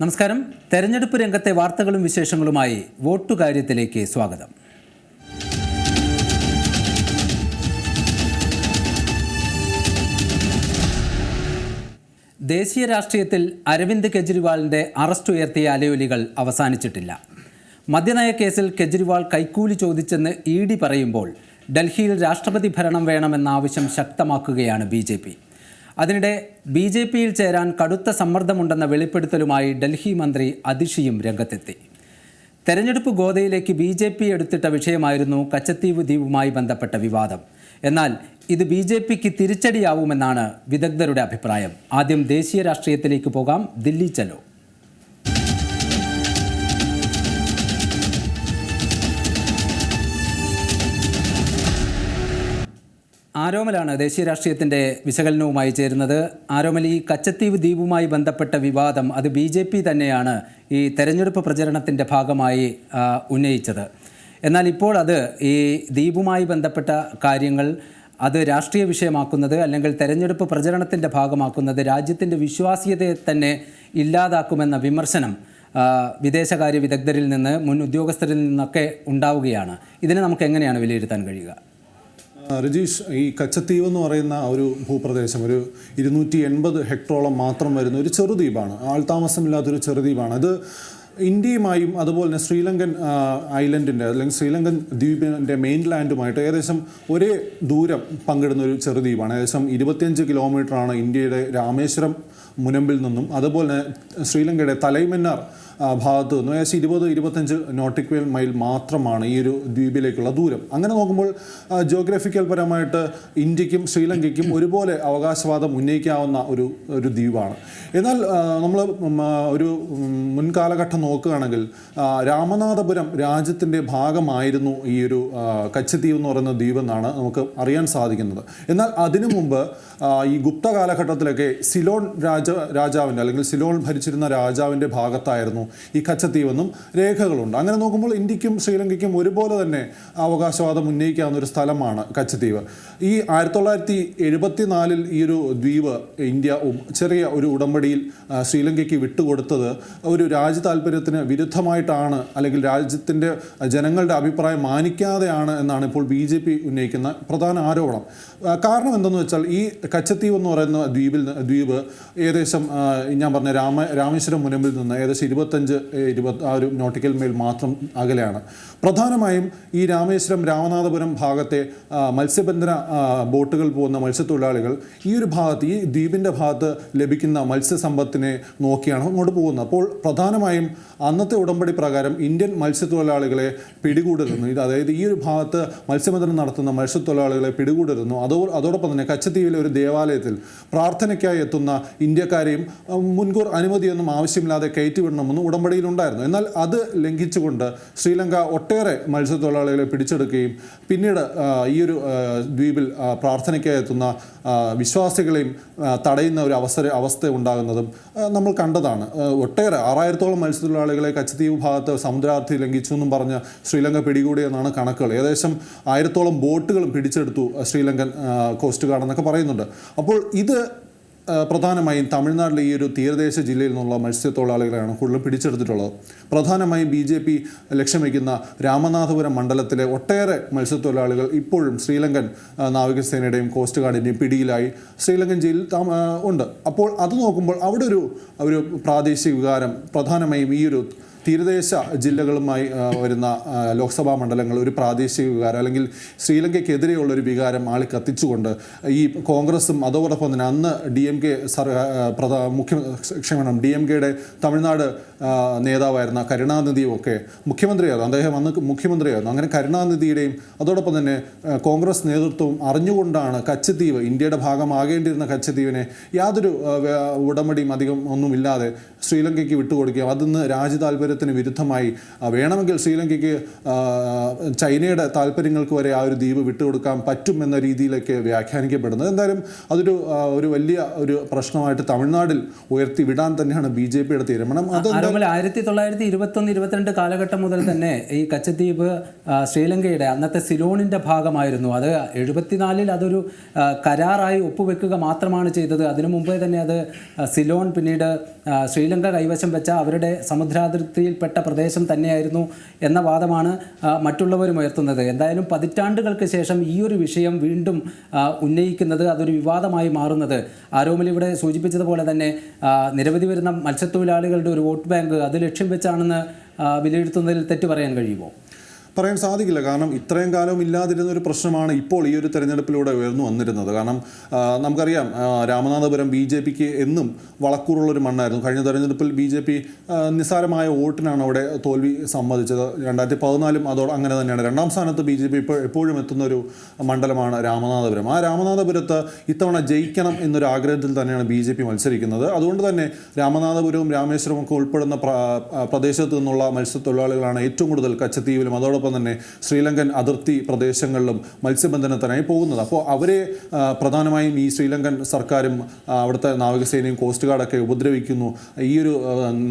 നമസ്കാരം. തെരഞ്ഞെടുപ്പ് രംഗത്തെ വാർത്തകളും വിശേഷങ്ങളുമായി വോട്ടുകാര്യത്തിലേക്ക് സ്വാഗതം. ദേശീയ രാഷ്ട്രീയത്തിൽ അരവിന്ദ് കെജ്രിവാളിന്റെ അറസ്റ്റ് ഉയർത്തിയ അലയൊലികൾ അവസാനിച്ചിട്ടില്ല. മദ്യനയ കേസിൽ കെജ്രിവാൾ കൈക്കൂലി ചോദിച്ചെന്ന് ഇ ഡി പറയുമ്പോൾ ഡൽഹിയിൽ രാഷ്ട്രപതി ഭരണം വേണമെന്ന ആവശ്യം ശക്തമാക്കുകയാണ് ബി അതിനിടെ ബി ജെ പിയിൽ ചേരാൻ കടുത്ത സമ്മർദ്ദമുണ്ടെന്ന വെളിപ്പെടുത്തലുമായി ഡൽഹി മന്ത്രി അതിഷിയും രംഗത്തെത്തി. തെരഞ്ഞെടുപ്പ് ഗോതയിലേക്ക് ബി ജെ പി എടുത്തിട്ട വിഷയമായിരുന്നു കച്ചത്തീവ് ദ്വീപുമായി ബന്ധപ്പെട്ട വിവാദം. എന്നാൽ ഇത് ബി ജെ പിക്ക് തിരിച്ചടിയാവുമെന്നാണ് വിദഗ്ധരുടെ അഭിപ്രായം. ആദ്യം ദേശീയ രാഷ്ട്രീയത്തിലേക്ക് പോകാം. ദില്ലി ചലോ. ആരോമലാണ് ദേശീയ രാഷ്ട്രീയത്തിന്റെ വിശകലനവുമായി ചേരുന്നത്. ആരോമൽ ഈ കച്ചത്തീവ് ദ്വീപുമായി ബന്ധപ്പെട്ട വിവാദം അത് ബി ജെ പി തന്നെയാണ് ഈ തെരഞ്ഞെടുപ്പ് പ്രചരണത്തിന്റെ ഭാഗമായി ഉന്നയിച്ചത്. എന്നാൽ ഇപ്പോൾ അത് ഈ ദ്വീപുമായി ബന്ധപ്പെട്ട കാര്യങ്ങൾ അത് രാഷ്ട്രീയ വിഷയമാക്കുന്നത് അല്ലെങ്കിൽ തെരഞ്ഞെടുപ്പ് പ്രചരണത്തിന്റെ ഭാഗമാക്കുന്നത് രാജ്യത്തിന്റെ വിശ്വാസ്യതയെ തന്നെ ഇല്ലാതാക്കുമെന്ന വിമർശനം വിദേശകാര്യ വിദഗ്ധരിൽ നിന്ന് മുൻ ഉദ്യോഗസ്ഥരിൽ നിന്നൊക്കെ ഉണ്ടാവുകയാണ്. ഇതിനെ നമുക്ക് എങ്ങനെയാണ് വിലയിരുത്താൻ കഴിയുക? രജീഷ് ഈ കച്ചത്തീവ് എന്ന് പറയുന്ന ഒരു ഭൂപ്രദേശം ഒരു ഇരുന്നൂറ്റി എൺപത് ഹെക്ടറോളം മാത്രം വരുന്ന ഒരു ചെറുദ്വീപാണ് ആൾതാമസമില്ലാത്തൊരു ചെറുദ്വീപാണ് അത് ഇന്ത്യയുമായും അതുപോലെ തന്നെ ശ്രീലങ്കൻ ഐലൻഡിന്റെ അല്ലെങ്കിൽ ശ്രീലങ്കൻ ദ്വീപിന്റെ മെയിൻലാൻഡുമായിട്ട് ഏകദേശം ഒരേ ദൂരം പങ്കിടുന്ന ഒരു ചെറുദ്വീപാണ് ഏകദേശം ഇരുപത്തിയഞ്ച് കിലോമീറ്ററാണ് ഇന്ത്യയുടെ രാമേശ്വരം മുനമ്പിൽ നിന്നും അതുപോലെ തന്നെ ശ്രീലങ്കയുടെ തലൈമന്നാർ ഭാഗത്ത് നിന്നും ഏകദേശം ഇരുപത് ഇരുപത്തഞ്ച് നോട്ടിക്വൽ മൈൽ മാത്രമാണ് ഈ ഒരു ദ്വീപിലേക്കുള്ള ദൂരം. അങ്ങനെ നോക്കുമ്പോൾ ജോഗ്രഫിക്കൽ പരമായിട്ട് ഇന്ത്യക്കും ശ്രീലങ്കയ്ക്കും ഒരുപോലെ അവകാശവാദം ഉന്നയിക്കാവുന്ന ഒരു ഒരു ദ്വീപാണ്. എന്നാൽ നമ്മൾ ഒരു മുൻകാലഘട്ടം നോക്കുകയാണെങ്കിൽ രാമനാഥപുരം രാജ്യത്തിന്റെ ഭാഗമായിരുന്നു ഈ ഒരു കച്ചദ്വീപ് എന്ന് പറയുന്ന ദ്വീപെന്നാണ് നമുക്ക് അറിയാൻ സാധിക്കുന്നത്. എന്നാൽ അതിനു മുമ്പ് ഈ ഗുപ്ത കാലഘട്ടത്തിലൊക്കെ സിലോൺ രാജ രാജാവിന്റെ അല്ലെങ്കിൽ സിലോൺ ഭരിച്ചിരുന്ന രാജാവിന്റെ ഭാഗത്തായിരുന്നു ഈ കച്ചത്തീവെന്നും രേഖകളുണ്ട്. അങ്ങനെ നോക്കുമ്പോൾ ഇന്ത്യക്കും ശ്രീലങ്കയ്ക്കും ഒരുപോലെ തന്നെ അവകാശവാദം ഉന്നയിക്കാവുന്ന ഒരു സ്ഥലമാണ് കച്ചത്തീവ്. ഈ ആയിരത്തി തൊള്ളായിരത്തി എഴുപത്തി നാലിൽ ഈ ഒരു ദ്വീപ് ഇന്ത്യ ചെറിയ ഒരു ഉടമ്പടിയിൽ ശ്രീലങ്കയ്ക്ക് വിട്ടുകൊടുത്തത് ഒരു രാജ്യ താല്പര്യത്തിന് വിരുദ്ധമായിട്ടാണ് അല്ലെങ്കിൽ രാജ്യത്തിന്റെ ജനങ്ങളുടെ അഭിപ്രായം മാനിക്കാതെയാണ് എന്നാണ് ഇപ്പോൾ ബി ഉന്നയിക്കുന്ന പ്രധാന ആരോപണം. കാരണം എന്തെന്ന് വെച്ചാൽ ഈ കച്ചത്തീവ് എന്ന് പറയുന്ന ദ്വീപിൽ ദ്വീപ് ഏകദേശം ഞാൻ പറഞ്ഞ രാമ രാമേശ്വരം മുനമ്പിൽ നിന്ന് ഏകദേശം ഇരുപത്തഞ്ച് ഇരുപത്തി ആ ഒരു നോട്ടിക്കൽ മേൽ മാത്രം അകലെയാണ്. പ്രധാനമായും ഈ രാമേശ്വരം രാമനാഥപുരം ഭാഗത്തെ മത്സ്യബന്ധന ബോട്ടുകൾ പോകുന്ന മത്സ്യത്തൊഴിലാളികൾ ഈ ഒരു ഭാഗത്ത് ഈ ദ്വീപിന്റെ ഭാഗത്ത് ലഭിക്കുന്ന മത്സ്യസമ്പത്തിനെ നോക്കിയാണ് അങ്ങോട്ട് പോകുന്നത്. അപ്പോൾ പ്രധാനമായും അന്നത്തെ ഉടമ്പടി പ്രകാരം ഇന്ത്യൻ മത്സ്യത്തൊഴിലാളികളെ പിടികൂടരുന്നു. ഇത് അതായത് ഈ ഒരു ഭാഗത്ത് മത്സ്യബന്ധനം നടത്തുന്ന മത്സ്യത്തൊഴിലാളികളെ പിടികൂടരുന്നു. അതോ അതോടൊപ്പം തന്നെ കച്ചത്തീവിലെ ഒരു ദേവാലയത്തിൽ പ്രാർത്ഥനയ്ക്കായി എത്തുന്ന ഇന്ത്യക്കാരെയും മുൻകൂർ അനുമതിയൊന്നും ആവശ്യമില്ലാതെ കയറ്റിവിടണമെന്നും ഉടമ്പടിയിലുണ്ടായിരുന്നു എന്നാൽ അത് ലംഘിച്ചുകൊണ്ട് ശ്രീലങ്ക ഒട്ടേറെ മത്സ്യത്തൊഴിലാളികളെ പിടിച്ചെടുക്കുകയും പിന്നീട് ഈ ഒരു ദ്വീപിൽ പ്രാർത്ഥനയ്ക്കായി എത്തുന്ന വിശ്വാസികളെയും തടയുന്ന ഒരു അവസര അവസ്ഥ ഉണ്ടാകുന്നതും നമ്മൾ കണ്ടതാണ്. ഒട്ടേറെ ആറായിരത്തോളം മത്സ്യത്തൊഴിലാളികളെ കച്ചദ്വീപ് ഭാഗത്ത് സമുദ്രാർത്ഥി ലംഘിച്ചു എന്നും പറഞ്ഞ് ശ്രീലങ്ക പിടികൂടിയെന്നാണ് കണക്കുകൾ. ഏകദേശം ആയിരത്തോളം ബോട്ടുകളും പിടിച്ചെടുത്തു ശ്രീലങ്കൻ കോസ്റ്റ് ഗാർഡ് എന്നൊക്കെ പറയുന്നുണ്ട്. അപ്പോൾ ഇത് പ്രധാനമായും തമിഴ്നാട്ടിലെ ഈ ഒരു തീരദേശ ജില്ലയിൽ നിന്നുള്ള മത്സ്യത്തൊഴിലാളികളെയാണ് കൂടുതലും പിടിച്ചെടുത്തിട്ടുള്ളത്. പ്രധാനമായും ബി ജെ പി ലക്ഷ്യം വയ്ക്കുന്ന രാമനാഥപുരം മണ്ഡലത്തിലെ ഒട്ടേറെ മത്സ്യത്തൊഴിലാളികൾ ഇപ്പോഴും ശ്രീലങ്കൻ നാവികസേനയുടെയും കോസ്റ്റ് ഗാർഡിന്റെയും പിടിയിലായി ശ്രീലങ്കൻ ജയിലിൽ ഉണ്ട്. അപ്പോൾ അത് നോക്കുമ്പോൾ അവിടെ ഒരു ഒരു പ്രാദേശിക വികാരം പ്രധാനമായും ഈ ഒരു തീരദേശ ജില്ലകളുമായി വരുന്ന ലോക്സഭാ മണ്ഡലങ്ങൾ ഒരു പ്രാദേശിക വികാരം അല്ലെങ്കിൽ ശ്രീലങ്കയ്ക്കെതിരെയുള്ള ഒരു വികാരം ആളി കത്തിച്ചുകൊണ്ട് ഈ കോൺഗ്രസും അതോടൊപ്പം തന്നെ അന്ന് ഡി എം കെ സർ പ്രധാ മുഖ്യ ക്ഷമണം ഡി എം കെയുടെ തമിഴ്നാട് നേതാവായിരുന്ന കരുണാനിധിയും ഒക്കെ മുഖ്യമന്ത്രിയായിരുന്നു. അദ്ദേഹം അന്ന് മുഖ്യമന്ത്രിയായിരുന്നു. അങ്ങനെ കരുണാനിധിയുടെയും അതോടൊപ്പം തന്നെ കോൺഗ്രസ് നേതൃത്വവും അറിഞ്ഞുകൊണ്ടാണ് കച്ചദ്വീപ് ഇന്ത്യയുടെ ഭാഗമാകേണ്ടിയിരുന്ന കച്ചദ്വീപിനെ യാതൊരു ഉടമടിയും അധികം ഒന്നുമില്ലാതെ ശ്രീലങ്കയ്ക്ക് വിട്ടുകൊടുക്കുകയും അതിന്ന് രാജ്യ താല്പര്യം താല്പര്യത്തിന് വിരുദ്ധമായി. വേണമെങ്കിൽ ശ്രീലങ്കയ്ക്ക് ചൈനയുടെ താല്പര്യങ്ങൾക്ക് വരെ ആ ഒരു ദ്വീപ് വിട്ടുകൊടുക്കാൻ പറ്റും എന്ന രീതിയിലൊക്കെ വ്യാഖ്യാനിക്കപ്പെടുന്നത്. എന്തായാലും അതൊരു ഒരു വലിയ ഒരു പ്രശ്നമായിട്ട് തമിഴ്നാടിൽ ഉയർത്തി വിടാൻ തന്നെയാണ് ബി ജെ പിയുടെ തീരുമാനം. അത് ആയിരത്തി തൊള്ളായിരത്തി ഇരുപത്തൊന്ന് ഇരുപത്തിരണ്ട് കാലഘട്ടം മുതൽ തന്നെ ഈ കച്ചദ്വീപ് ശ്രീലങ്കയുടെ അന്നത്തെ സിലോണിന്റെ ഭാഗമായിരുന്നു. അത് എഴുപത്തിനാലിൽ അതൊരു കരാറായി ഒപ്പുവെക്കുക മാത്രമാണ് ചെയ്തത്. അതിനു മുമ്പേ തന്നെ അത് സിലോൺ പിന്നീട് ശ്രീലങ്ക കൈവശം വെച്ച അവരുടെ സമുദ്രാതിർത്തിയിൽപ്പെട്ട പ്രദേശം തന്നെയായിരുന്നു എന്ന വാദമാണ് മറ്റുള്ളവരും ഉയർത്തുന്നത്. എന്തായാലും പതിറ്റാണ്ടുകൾക്ക് ശേഷം ഈ ഒരു വിഷയം വീണ്ടും ഉന്നയിക്കുന്നത് അതൊരു വിവാദമായി മാറുന്നത്. ആരോമിൽ ഇവിടെ സൂചിപ്പിച്ചതുപോലെ തന്നെ നിരവധി വരുന്ന മത്സ്യത്തൊഴിലാളികളുടെ ഒരു വോട്ട് ബാങ്ക് അത് ലക്ഷ്യം വെച്ചാണെന്ന് വിലയിരുത്തുന്നതിൽ തെറ്റ് പറയാൻ കഴിയുമോ? പറയാൻ സാധിക്കില്ല. കാരണം ഇത്രയും കാലം ഇല്ലാതിരുന്ന ഒരു പ്രശ്നമാണ് ഇപ്പോൾ ഈ ഒരു തെരഞ്ഞെടുപ്പിലൂടെ ഉയർന്നു വന്നിരുന്നത്. കാരണം നമുക്കറിയാം രാമനാഥപുരം ബി ജെ പിക്ക് എന്നും വളക്കൂറുള്ളൊരു മണ്ണായിരുന്നു. കഴിഞ്ഞ തെരഞ്ഞെടുപ്പിൽ ബി ജെ പി നിസ്സാരമായ വോട്ടിനാണ് അവിടെ തോൽവി സമ്മതിച്ചത്. രണ്ടായിരത്തി പതിനാലും അതോടെ അങ്ങനെ തന്നെയാണ്. രണ്ടാം സ്ഥാനത്ത് ബി ജെ പി ഇപ്പോൾ എപ്പോഴും എത്തുന്ന ഒരു മണ്ഡലമാണ് രാമനാഥപുരം. ആ രാമനാഥപുരത്ത് ഇത്തവണ ജയിക്കണം എന്നൊരു ആഗ്രഹത്തിൽ തന്നെയാണ് ബി ജെ പി മത്സരിക്കുന്നത്. അതുകൊണ്ട് തന്നെ രാമനാഥപുരവും രാമേശ്വരവും ഒക്കെ ഉൾപ്പെടുന്ന പ്രദേശത്ത് നിന്നുള്ള മത്സ്യത്തൊഴിലാളികളാണ് ഏറ്റവും കൂടുതൽ കച്ചത്തീവിലും അതോടൊപ്പം തന്നെ ശ്രീലങ്കൻ അതിർത്തി പ്രദേശങ്ങളിലും മത്സ്യബന്ധനത്തിനായി പോകുന്നത്. അപ്പോൾ അവരെ പ്രധാനമായും ഈ ശ്രീലങ്കൻ സർക്കാരും അവിടുത്തെ നാവികസേനയും കോസ്റ്റ് ഗാർഡൊക്കെ ഉപദ്രവിക്കുന്നു. ഈ ഒരു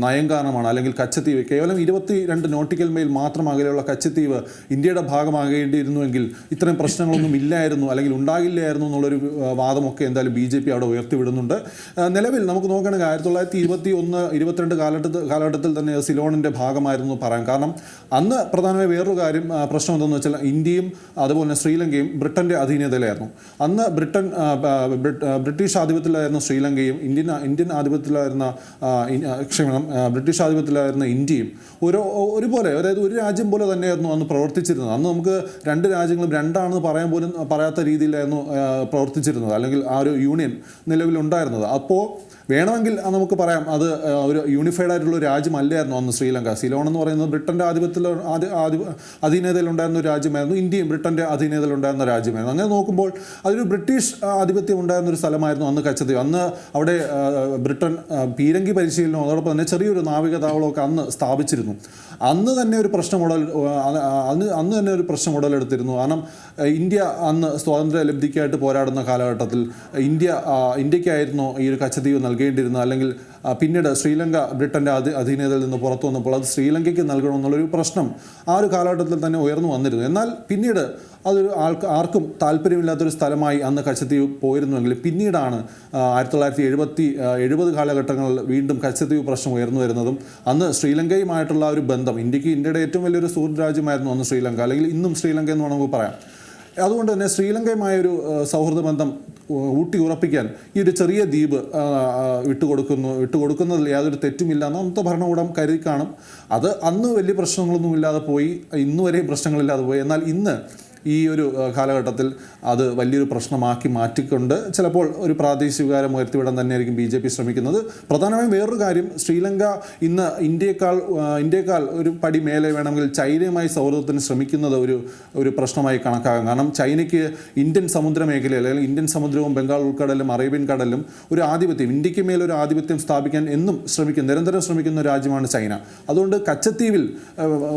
നയം കാരണമാണ് അല്ലെങ്കിൽ കച്ചത്തീവ് കേവലം ഇരുപത്തി രണ്ട് നോട്ടിക്കൽ മൈൽ മാത്രം അകലെയുള്ള കച്ചത്തീവ് ഇന്ത്യയുടെ ഭാഗമാകേണ്ടിയിരുന്നുവെങ്കിൽ ഇത്തരം പ്രശ്നങ്ങളൊന്നും ഇല്ലായിരുന്നു അല്ലെങ്കിൽ ഉണ്ടാകില്ലായിരുന്നു എന്നുള്ളൊരു വാദമൊക്കെ എന്തായാലും ബി ജെ പി അവിടെ ഉയർത്തിവിടുന്നുണ്ട്. നിലവിൽ നമുക്ക് നോക്കുകയാണെങ്കിൽ ആയിരത്തി തൊള്ളായിരത്തി ഇരുപത്തി ഒന്ന് ഇരുപത്തിരണ്ട് കാലഘട്ടത്തിൽ കാലഘട്ടത്തിൽ തന്നെ സിലോണിന്റെ ഭാഗമായിരുന്നു പറയാം. കാരണം അന്ന് പ്രധാനമായി വേറൊരു കാര്യം പ്രശ്നം എന്തെന്ന് വെച്ചാൽ ഇന്ത്യയും അതുപോലെ തന്നെ ശ്രീലങ്കയും ബ്രിട്ടന്റെ അധീനതയിലായിരുന്നു. അന്ന് ബ്രിട്ടൻ ബ്രിട്ടീഷ് ആധിപത്യത്തിലായിരുന്ന ശ്രീലങ്കയും ഇന്ത്യൻ ഇന്ത്യൻ ആധിപത്യത്തിലായിരുന്ന ക്ഷമണം ബ്രിട്ടീഷ് ആധിപത്യത്തിലായിരുന്ന ഇന്ത്യയും ഒരു ഒരുപോലെ അതായത് ഒരു രാജ്യം പോലെ തന്നെയായിരുന്നു അന്ന് പ്രവർത്തിച്ചിരുന്നത്. അന്ന് നമുക്ക് രണ്ട് രാജ്യങ്ങളും രണ്ടാണെന്ന് പറയാൻ പോലും പറയാത്ത രീതിയിലായിരുന്നു പ്രവർത്തിച്ചിരുന്നത് അല്ലെങ്കിൽ ആ ഒരു യൂണിയൻ നിലവിലുണ്ടായിരുന്നത്. അപ്പോൾ വേണമെങ്കിൽ നമുക്ക് പറയാം അത് ഒരു യൂണിഫൈഡ് ആയിട്ടുള്ള രാജ്യമല്ലായിരുന്നു അന്ന് ശ്രീലങ്ക. സിലോൺ എന്ന് പറയുന്നത് ബ്രിട്ടന്റെ ആധിപത്യത്തിൽ ആധി- ആധി- അധീനതയിലുണ്ടായിരുന്ന ഒരു രാജ്യമായിരുന്നു. ഇന്ത്യയും ബ്രിട്ടന്റെ അധീനതയിലുണ്ടായിരുന്ന രാജ്യമായിരുന്നു. അങ്ങനെ നോക്കുമ്പോൾ അതൊരു ബ്രിട്ടീഷ് ആധിപത്യം ഉണ്ടായിരുന്ന ഒരു സ്ഥലമായിരുന്നു അന്ന് കച്ചദ്വീപ് അന്ന് അവിടെ ബ്രിട്ടൻ പീരങ്കി പരിശീലനവും അതോടൊപ്പം തന്നെ ചെറിയൊരു നാവിക താവളമൊക്കെ അന്ന് സ്ഥാപിച്ചിരുന്നു. അന്ന് തന്നെ ഒരു പ്രശ്നം ഉടൽ അന്ന് അന്ന് തന്നെ ഒരു പ്രശ്നം ഉടലെടുത്തിരുന്നു. കാരണം ഇന്ത്യ അന്ന് സ്വാതന്ത്ര്യ ലബ്ധിക്കായിട്ട് പോരാടുന്ന കാലഘട്ടത്തിൽ ഇന്ത്യ ഇന്ത്യക്കായിരുന്നു ഈ ഒരു കച്ചദ്വീപ് നൽകേണ്ടിയിരുന്നത് അല്ലെങ്കിൽ പിന്നീട് ശ്രീലങ്ക ബ്രിട്ടന്റെ അധി അധീനതയിൽ നിന്ന് പുറത്തു വന്നപ്പോൾ അത് ശ്രീലങ്കയ്ക്ക് നൽകണമെന്നുള്ളൊരു പ്രശ്നം ആ ഒരു കാലഘട്ടത്തിൽ തന്നെ ഉയർന്നു വന്നിരുന്നു. എന്നാൽ പിന്നീട് അതൊരു ആൾക്ക് ആർക്കും താല്പര്യമില്ലാത്തൊരു സ്ഥലമായി അന്ന് കച്ചത്തീവ് പോയിരുന്നുവെങ്കിൽ പിന്നീടാണ് ആയിരത്തി തൊള്ളായിരത്തി എഴുപത്തി എഴുപത് കാലഘട്ടങ്ങളിൽ വീണ്ടും കച്ചത്തീവ് പ്രശ്നം ഉയർന്നു വരുന്നതും അന്ന് ശ്രീലങ്കയുമായിട്ടുള്ള ഒരു ബന്ധം ഇന്ത്യയ്ക്ക് ഇന്ത്യയുടെ ഏറ്റവും വലിയൊരു സുഹൃത്ത് രാജ്യമായിരുന്നു അന്ന് ശ്രീലങ്ക അല്ലെങ്കിൽ ഇന്നും ശ്രീലങ്ക എന്ന് വേണമെങ്കിൽ പറയാം. അതുകൊണ്ട് തന്നെ ശ്രീലങ്കയുമായൊരു സൗഹൃദ ബന്ധം ഊട്ടി ഉറപ്പിക്കാൻ ഈ ഒരു ചെറിയ ദ്വീപ് വിട്ടുകൊടുക്കുന്നു വിട്ടുകൊടുക്കുന്നതിൽ യാതൊരു തെറ്റുമില്ല എന്ന് അന്നത്തെ ഭരണകൂടം കരുതി കാണും അത് അന്ന് വലിയ പ്രശ്നങ്ങളൊന്നും ഇല്ലാതെ പോയി ഇന്നുവരെയും പ്രശ്നങ്ങളില്ലാതെ പോയി. എന്നാൽ ഇന്ന് ഈ ഒരു കാലഘട്ടത്തിൽ അത് വലിയൊരു പ്രശ്നമാക്കി മാറ്റിക്കൊണ്ട് ചിലപ്പോൾ ഒരു പ്രാദേശിക വികാരം ഉയർത്തിവിടാൻ തന്നെയായിരിക്കും ബി ജെ പി ശ്രമിക്കുന്നത്. പ്രധാനമായും വേറൊരു കാര്യം ശ്രീലങ്ക ഇന്ന് ഇന്ത്യയേക്കാൾ ഇന്ത്യയെക്കാൾ ഒരു പടി മേലെ വേണമെങ്കിൽ ചൈനയുമായി സൗഹൃദത്തിന് ശ്രമിക്കുന്നത് ഒരു ഒരു പ്രശ്നമായി കണക്കാക്കാം. കാരണം ചൈനയ്ക്ക് ഇന്ത്യൻ സമുദ്ര മേഖലയിൽ അല്ലെങ്കിൽ ഇന്ത്യൻ സമുദ്രവും ബംഗാൾ ഉൾക്കടലും അറേബ്യൻ കടലും ഒരു ആധിപത്യം ഇന്ത്യയ്ക്ക് ഒരു ആധിപത്യം സ്ഥാപിക്കാൻ എന്നും ശ്രമിക്കും നിരന്തരം ശ്രമിക്കുന്ന രാജ്യമാണ് ചൈന. അതുകൊണ്ട് കച്ചത്തീവിൽ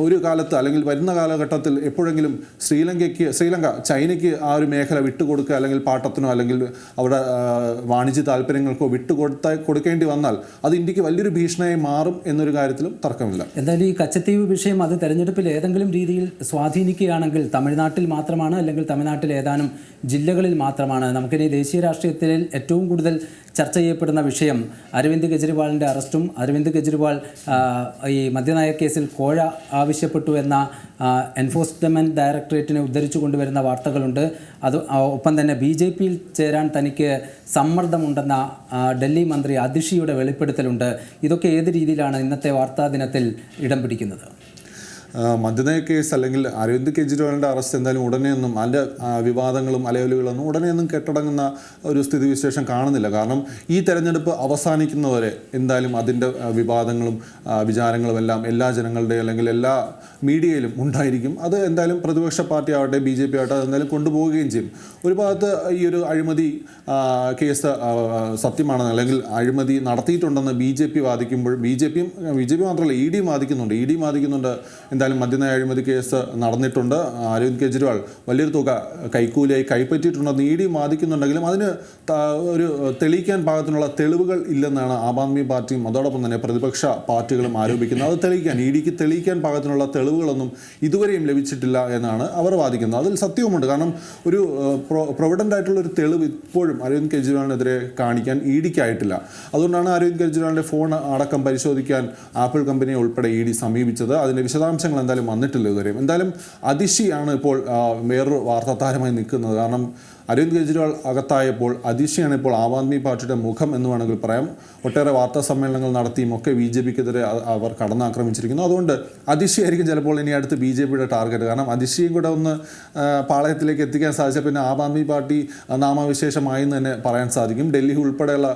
ഒരു കാലത്ത് അല്ലെങ്കിൽ വരുന്ന കാലഘട്ടത്തിൽ എപ്പോഴെങ്കിലും ശ്രീലങ്കയ്ക്ക് ശ്രീലങ്ക ചൈനയ്ക്ക് ആ ഒരു മേഖല വിട്ടുകൊടുക്കുക അല്ലെങ്കിൽ പാട്ടത്തിനോ അല്ലെങ്കിൽ അവിടെ വാണിജ്യ താല്പര്യങ്ങൾക്കോ വിട്ടുകൊടുത്ത കൊടുക്കേണ്ടി വന്നാൽ അത് ഇന്ത്യയ്ക്ക് വലിയൊരു ഭീഷണിയായി മാറും എന്നൊരു കാര്യത്തിലും തർക്കമില്ല. എന്തായാലും ഈ കച്ചത്തീവ് വിഷയം അത് തെരഞ്ഞെടുപ്പിൽ ഏതെങ്കിലും രീതിയിൽ സ്വാധീനിക്കുകയാണെങ്കിൽ തമിഴ്നാട്ടിൽ മാത്രമാണ് അല്ലെങ്കിൽ തമിഴ്നാട്ടിൽ ഏതാനും ജില്ലകളിൽ മാത്രമാണ്. നമുക്കിനി ദേശീയ രാഷ്ട്രീയത്തിൽ ഏറ്റവും കൂടുതൽ ചർച്ച ചെയ്യപ്പെടുന്ന വിഷയം അരവിന്ദ് കെജ്രിവാളിന്റെ അറസ്റ്റും അരവിന്ദ് കെജ്രിവാൾ ഈ മദ്യനയ കേസിൽ കോഴ ആവശ്യപ്പെട്ടു എന്ന എൻഫോഴ്സ്മെന്റ് ഡയറക്ടറേറ്റിനെ ഉദ്ധരിച്ചു കൊണ്ടുവരുന്ന വാർത്തകളുണ്ട്. അത് ഒപ്പം തന്നെ ബി ജെ പിയിൽ ചേരാൻ തനിക്ക് സമ്മർദ്ദമുണ്ടെന്ന ഡൽഹി മന്ത്രി അതിഷിയുടെ വെളിപ്പെടുത്തലുണ്ട്. ഇതൊക്കെ ഏത് രീതിയിലാണ് ഇന്നത്തെ വാർത്താ ദിനത്തിൽ ഇടം പിടിക്കുന്നത്? മദ്യനയ കേസ് അല്ലെങ്കിൽ അരവിന്ദ് കെജ്രിവാളിന്റെ അറസ്റ്റ് എന്തായാലും ഉടനെയൊന്നും അതിന്റെ വിവാദങ്ങളും അലയലുകളൊന്നും ഉടനെയൊന്നും കെട്ടടങ്ങുന്ന ഒരു സ്ഥിതിവിശേഷം കാണുന്നില്ല. കാരണം ഈ തെരഞ്ഞെടുപ്പ് അവസാനിക്കുന്നവരെ എന്തായാലും അതിന്റെ വിവാദങ്ങളും വിചാരങ്ങളും എല്ലാം എല്ലാ ജനങ്ങളുടെ അല്ലെങ്കിൽ എല്ലാ മീഡിയയിലും ഉണ്ടായിരിക്കും. അത് എന്തായാലും പ്രതിപക്ഷ പാർട്ടി ആവട്ടെ ബി ജെ പി ആവട്ടെ അതെന്തായാലും കൊണ്ടുപോവുകയും ചെയ്യും. ഒരു ഭാഗത്ത് ഈ ഒരു അഴിമതി കേസ് സത്യമാണെന്ന് അല്ലെങ്കിൽ അഴിമതി നടത്തിയിട്ടുണ്ടെന്ന് ബി ജെ പി വാദിക്കുമ്പോൾ ബി ജെ പിയും ബി ജെ പി മാത്രമല്ല ഇ ഡിയും വാദിക്കുന്നുണ്ട്. ഇ ഡിയും വാദിക്കുന്നുണ്ട്. എന്തായാലും മദ്യനയ അഴിമതി കേസ് നടന്നിട്ടുണ്ട്. അരവിന്ദ് കെജ്രിവാൾ വലിയൊരു തുക കൈക്കൂലിയായി കൈപ്പറ്റിയിട്ടുണ്ട്. ഇ വാദിക്കുന്നുണ്ടെങ്കിലും അതിന് ഒരു തെളിയിക്കാൻ പാകത്തിനുള്ള തെളിവുകൾ ഇല്ലെന്നാണ് ആം ആദ്മി പാർട്ടിയും അതോടൊപ്പം തന്നെ പ്രതിപക്ഷ പാർട്ടികളും ആരോപിക്കുന്നത്. അത് തെളിയിക്കാൻ ഇ ഡിക്ക് തെളിയിക്കാൻ പാകത്തിനുള്ള തെളിവുകളൊന്നും ഇതുവരെയും ലഭിച്ചിട്ടില്ല എന്നാണ് അവർ വാദിക്കുന്നത്. അതിൽ സത്യവുമുണ്ട്. കാരണം ഒരു പ്രൊവിഡന്റ് ആയിട്ടുള്ള ഒരു തെളിവ് ഇപ്പോഴും അരവിന്ദ് കെജ്രിവാളിനെതിരെ കാണിക്കാൻ ഇ ഡിക്കായിട്ടില്ല അതുകൊണ്ടാണ് അരവിന്ദ് കെജ്രിവാളിന്റെ ഫോൺ അടക്കം പരിശോധിക്കാൻ ആപ്പിൾ കമ്പനിയെ ഉൾപ്പെടെ ഇ ഡി സമീപിച്ചത്. അതിന്റെ വിശദാംശങ്ങൾ എന്തായാലും വന്നിട്ടില്ല ഇതുവരെയും. എന്തായാലും അതിശിയാണ് ഇപ്പോൾ വേറൊരു വാർത്താ താരമായി നിൽക്കുന്നത്. കാരണം അരവിന്ദ് കെജ്രിവാൾ അകത്തായപ്പോൾ അതിശയാണ് ഇപ്പോൾ ആം ആദ്മി പാർട്ടിയുടെ മുഖം എന്ന് വേണമെങ്കിൽ പറയാം. ഒട്ടേറെ വാർത്താ സമ്മേളനങ്ങൾ നടത്തിയും ഒക്കെ ബി ജെ പിക്കെതിരെ അവർ കടന്നാക്രമിച്ചിരിക്കുന്നു. അതുകൊണ്ട് അതിശയായിരിക്കും ചിലപ്പോൾ ഇനി അടുത്ത് ബി ജെ പിയുടെ ടാർഗറ്റ്. കാരണം അതിശയും കൂടെ ഒന്ന് പാളയത്തിലേക്ക് എത്തിക്കാൻ സാധിച്ചാൽ പിന്നെ ആം ആദ്മി പാർട്ടി നാമവിശേഷമായി എന്ന് തന്നെ പറയാൻ സാധിക്കും. ഡൽഹി ഉൾപ്പെടെയുള്ള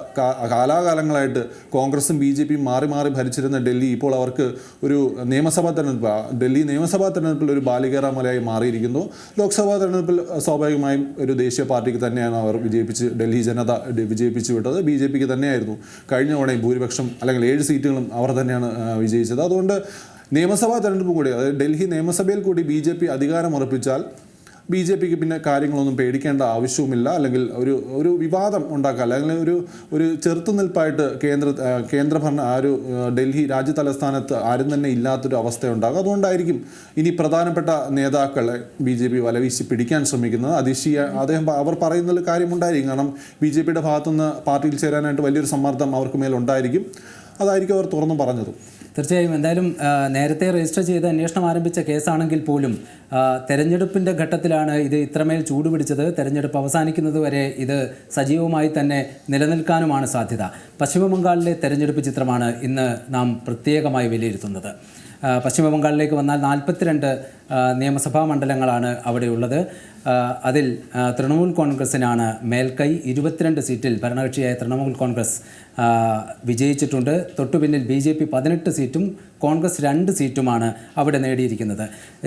കാലാകാലങ്ങളായിട്ട് കോൺഗ്രസും ബി ജെ പിയും മാറി മാറി ഭരിച്ചിരുന്ന ഡൽഹി ഇപ്പോൾ അവർക്ക് ഒരു നിയമസഭാ തെരഞ്ഞെടുപ്പ് ഡൽഹി നിയമസഭാ തെരഞ്ഞെടുപ്പിൽ ഒരു ബാലികേറാമലയായി മാറിയിരിക്കുന്നു. ലോക്സഭാ തെരഞ്ഞെടുപ്പിൽ സ്വാഭാവികമായും ഒരു ദേശീയ പാർട്ടിക്ക് തന്നെയാണ് അവർ വിജയിപ്പിച്ച് ഡൽഹി ജനത വിജയിപ്പിച്ചു വിട്ടത്. ബി ജെ പിക്ക് തന്നെയായിരുന്നു. കഴിഞ്ഞ തവണയും ഭൂരിപക്ഷം അല്ലെങ്കിൽ ഏഴ് സീറ്റുകളും അവർ തന്നെയാണ് വിജയിച്ചത്. അതുകൊണ്ട് നിയമസഭാ തെരഞ്ഞെടുപ്പ് കൂടി അതായത് ഡൽഹി നിയമസഭയിൽ കൂടി ബി ജെ പി അധികാരം ഉറപ്പിച്ചാൽ ബി ജെ പിക്ക് പിന്നെ കാര്യങ്ങളൊന്നും പേടിക്കേണ്ട ആവശ്യവുമില്ല. അല്ലെങ്കിൽ ഒരു ഒരു വിവാദം ഉണ്ടാക്കുക അല്ലെങ്കിൽ ഒരു ഒരു ചെറുത്തുനിൽപ്പായിട്ട് കേന്ദ്ര കേന്ദ്രഭരണ ആ ഒരു ഡൽഹി രാജ്യ തലസ്ഥാനത്ത് ആരും തന്നെ ഇല്ലാത്തൊരു അവസ്ഥയുണ്ടാകും. അതുകൊണ്ടായിരിക്കും ഇനി പ്രധാനപ്പെട്ട നേതാക്കളെ ബി ജെ പി വലവീശി പിടിക്കാൻ ശ്രമിക്കുന്നത്. അതിശീയ അദ്ദേഹം അവർ പറയുന്നതിൽ കാര്യമുണ്ടായിരിക്കും. കാരണം ബി ജെ പിയുടെ ഭാഗത്തുനിന്ന് പാർട്ടിയിൽ ചേരാനായിട്ട് വലിയൊരു സമ്മർദ്ദം അവർക്ക് മേലുണ്ടായിരിക്കും. അതായിരിക്കും അവർ തുറന്നു പറഞ്ഞതും. തീർച്ചയായും എന്തായാലും നേരത്തെ രജിസ്റ്റർ ചെയ്ത് അന്വേഷണം ആരംഭിച്ച കേസാണെങ്കിൽ പോലും തെരഞ്ഞെടുപ്പിന്റെ ഘട്ടത്തിലാണ് ഇത് ഇത്രമേൽ ചൂടുപിടിച്ചത്. തെരഞ്ഞെടുപ്പ് അവസാനിക്കുന്നത് വരെ ഇത് സജീവമായി തന്നെ നിലനിൽക്കാനുമാണ് സാധ്യത. പശ്ചിമ ബംഗാളിലെ തെരഞ്ഞെടുപ്പ് ചിത്രമാണ് ഇന്ന് നാം പ്രത്യേകമായി വിലയിരുത്തുന്നത്. പശ്ചിമ ബംഗാളിലേക്ക് വന്നാൽ നാൽപ്പത്തിരണ്ട് നിയമസഭാ മണ്ഡലങ്ങളാണ് അവിടെയുള്ളത്. അതിൽ തൃണമൂൽ കോൺഗ്രസിനാണ് മേൽക്കൈ ഇരുപത്തിരണ്ട് സീറ്റിൽ ഭരണകക്ഷിയായ തൃണമൂൽ കോൺഗ്രസ് വിജയിച്ചിട്ടുണ്ട്. തൊട്ടുപിന്നിൽ ബി ജെ പി പതിനെട്ട് സീറ്റും കോൺഗ്രസ് രണ്ട് സീറ്റുമാണ് അവിടെ നേടിയിരിക്കുന്നത്.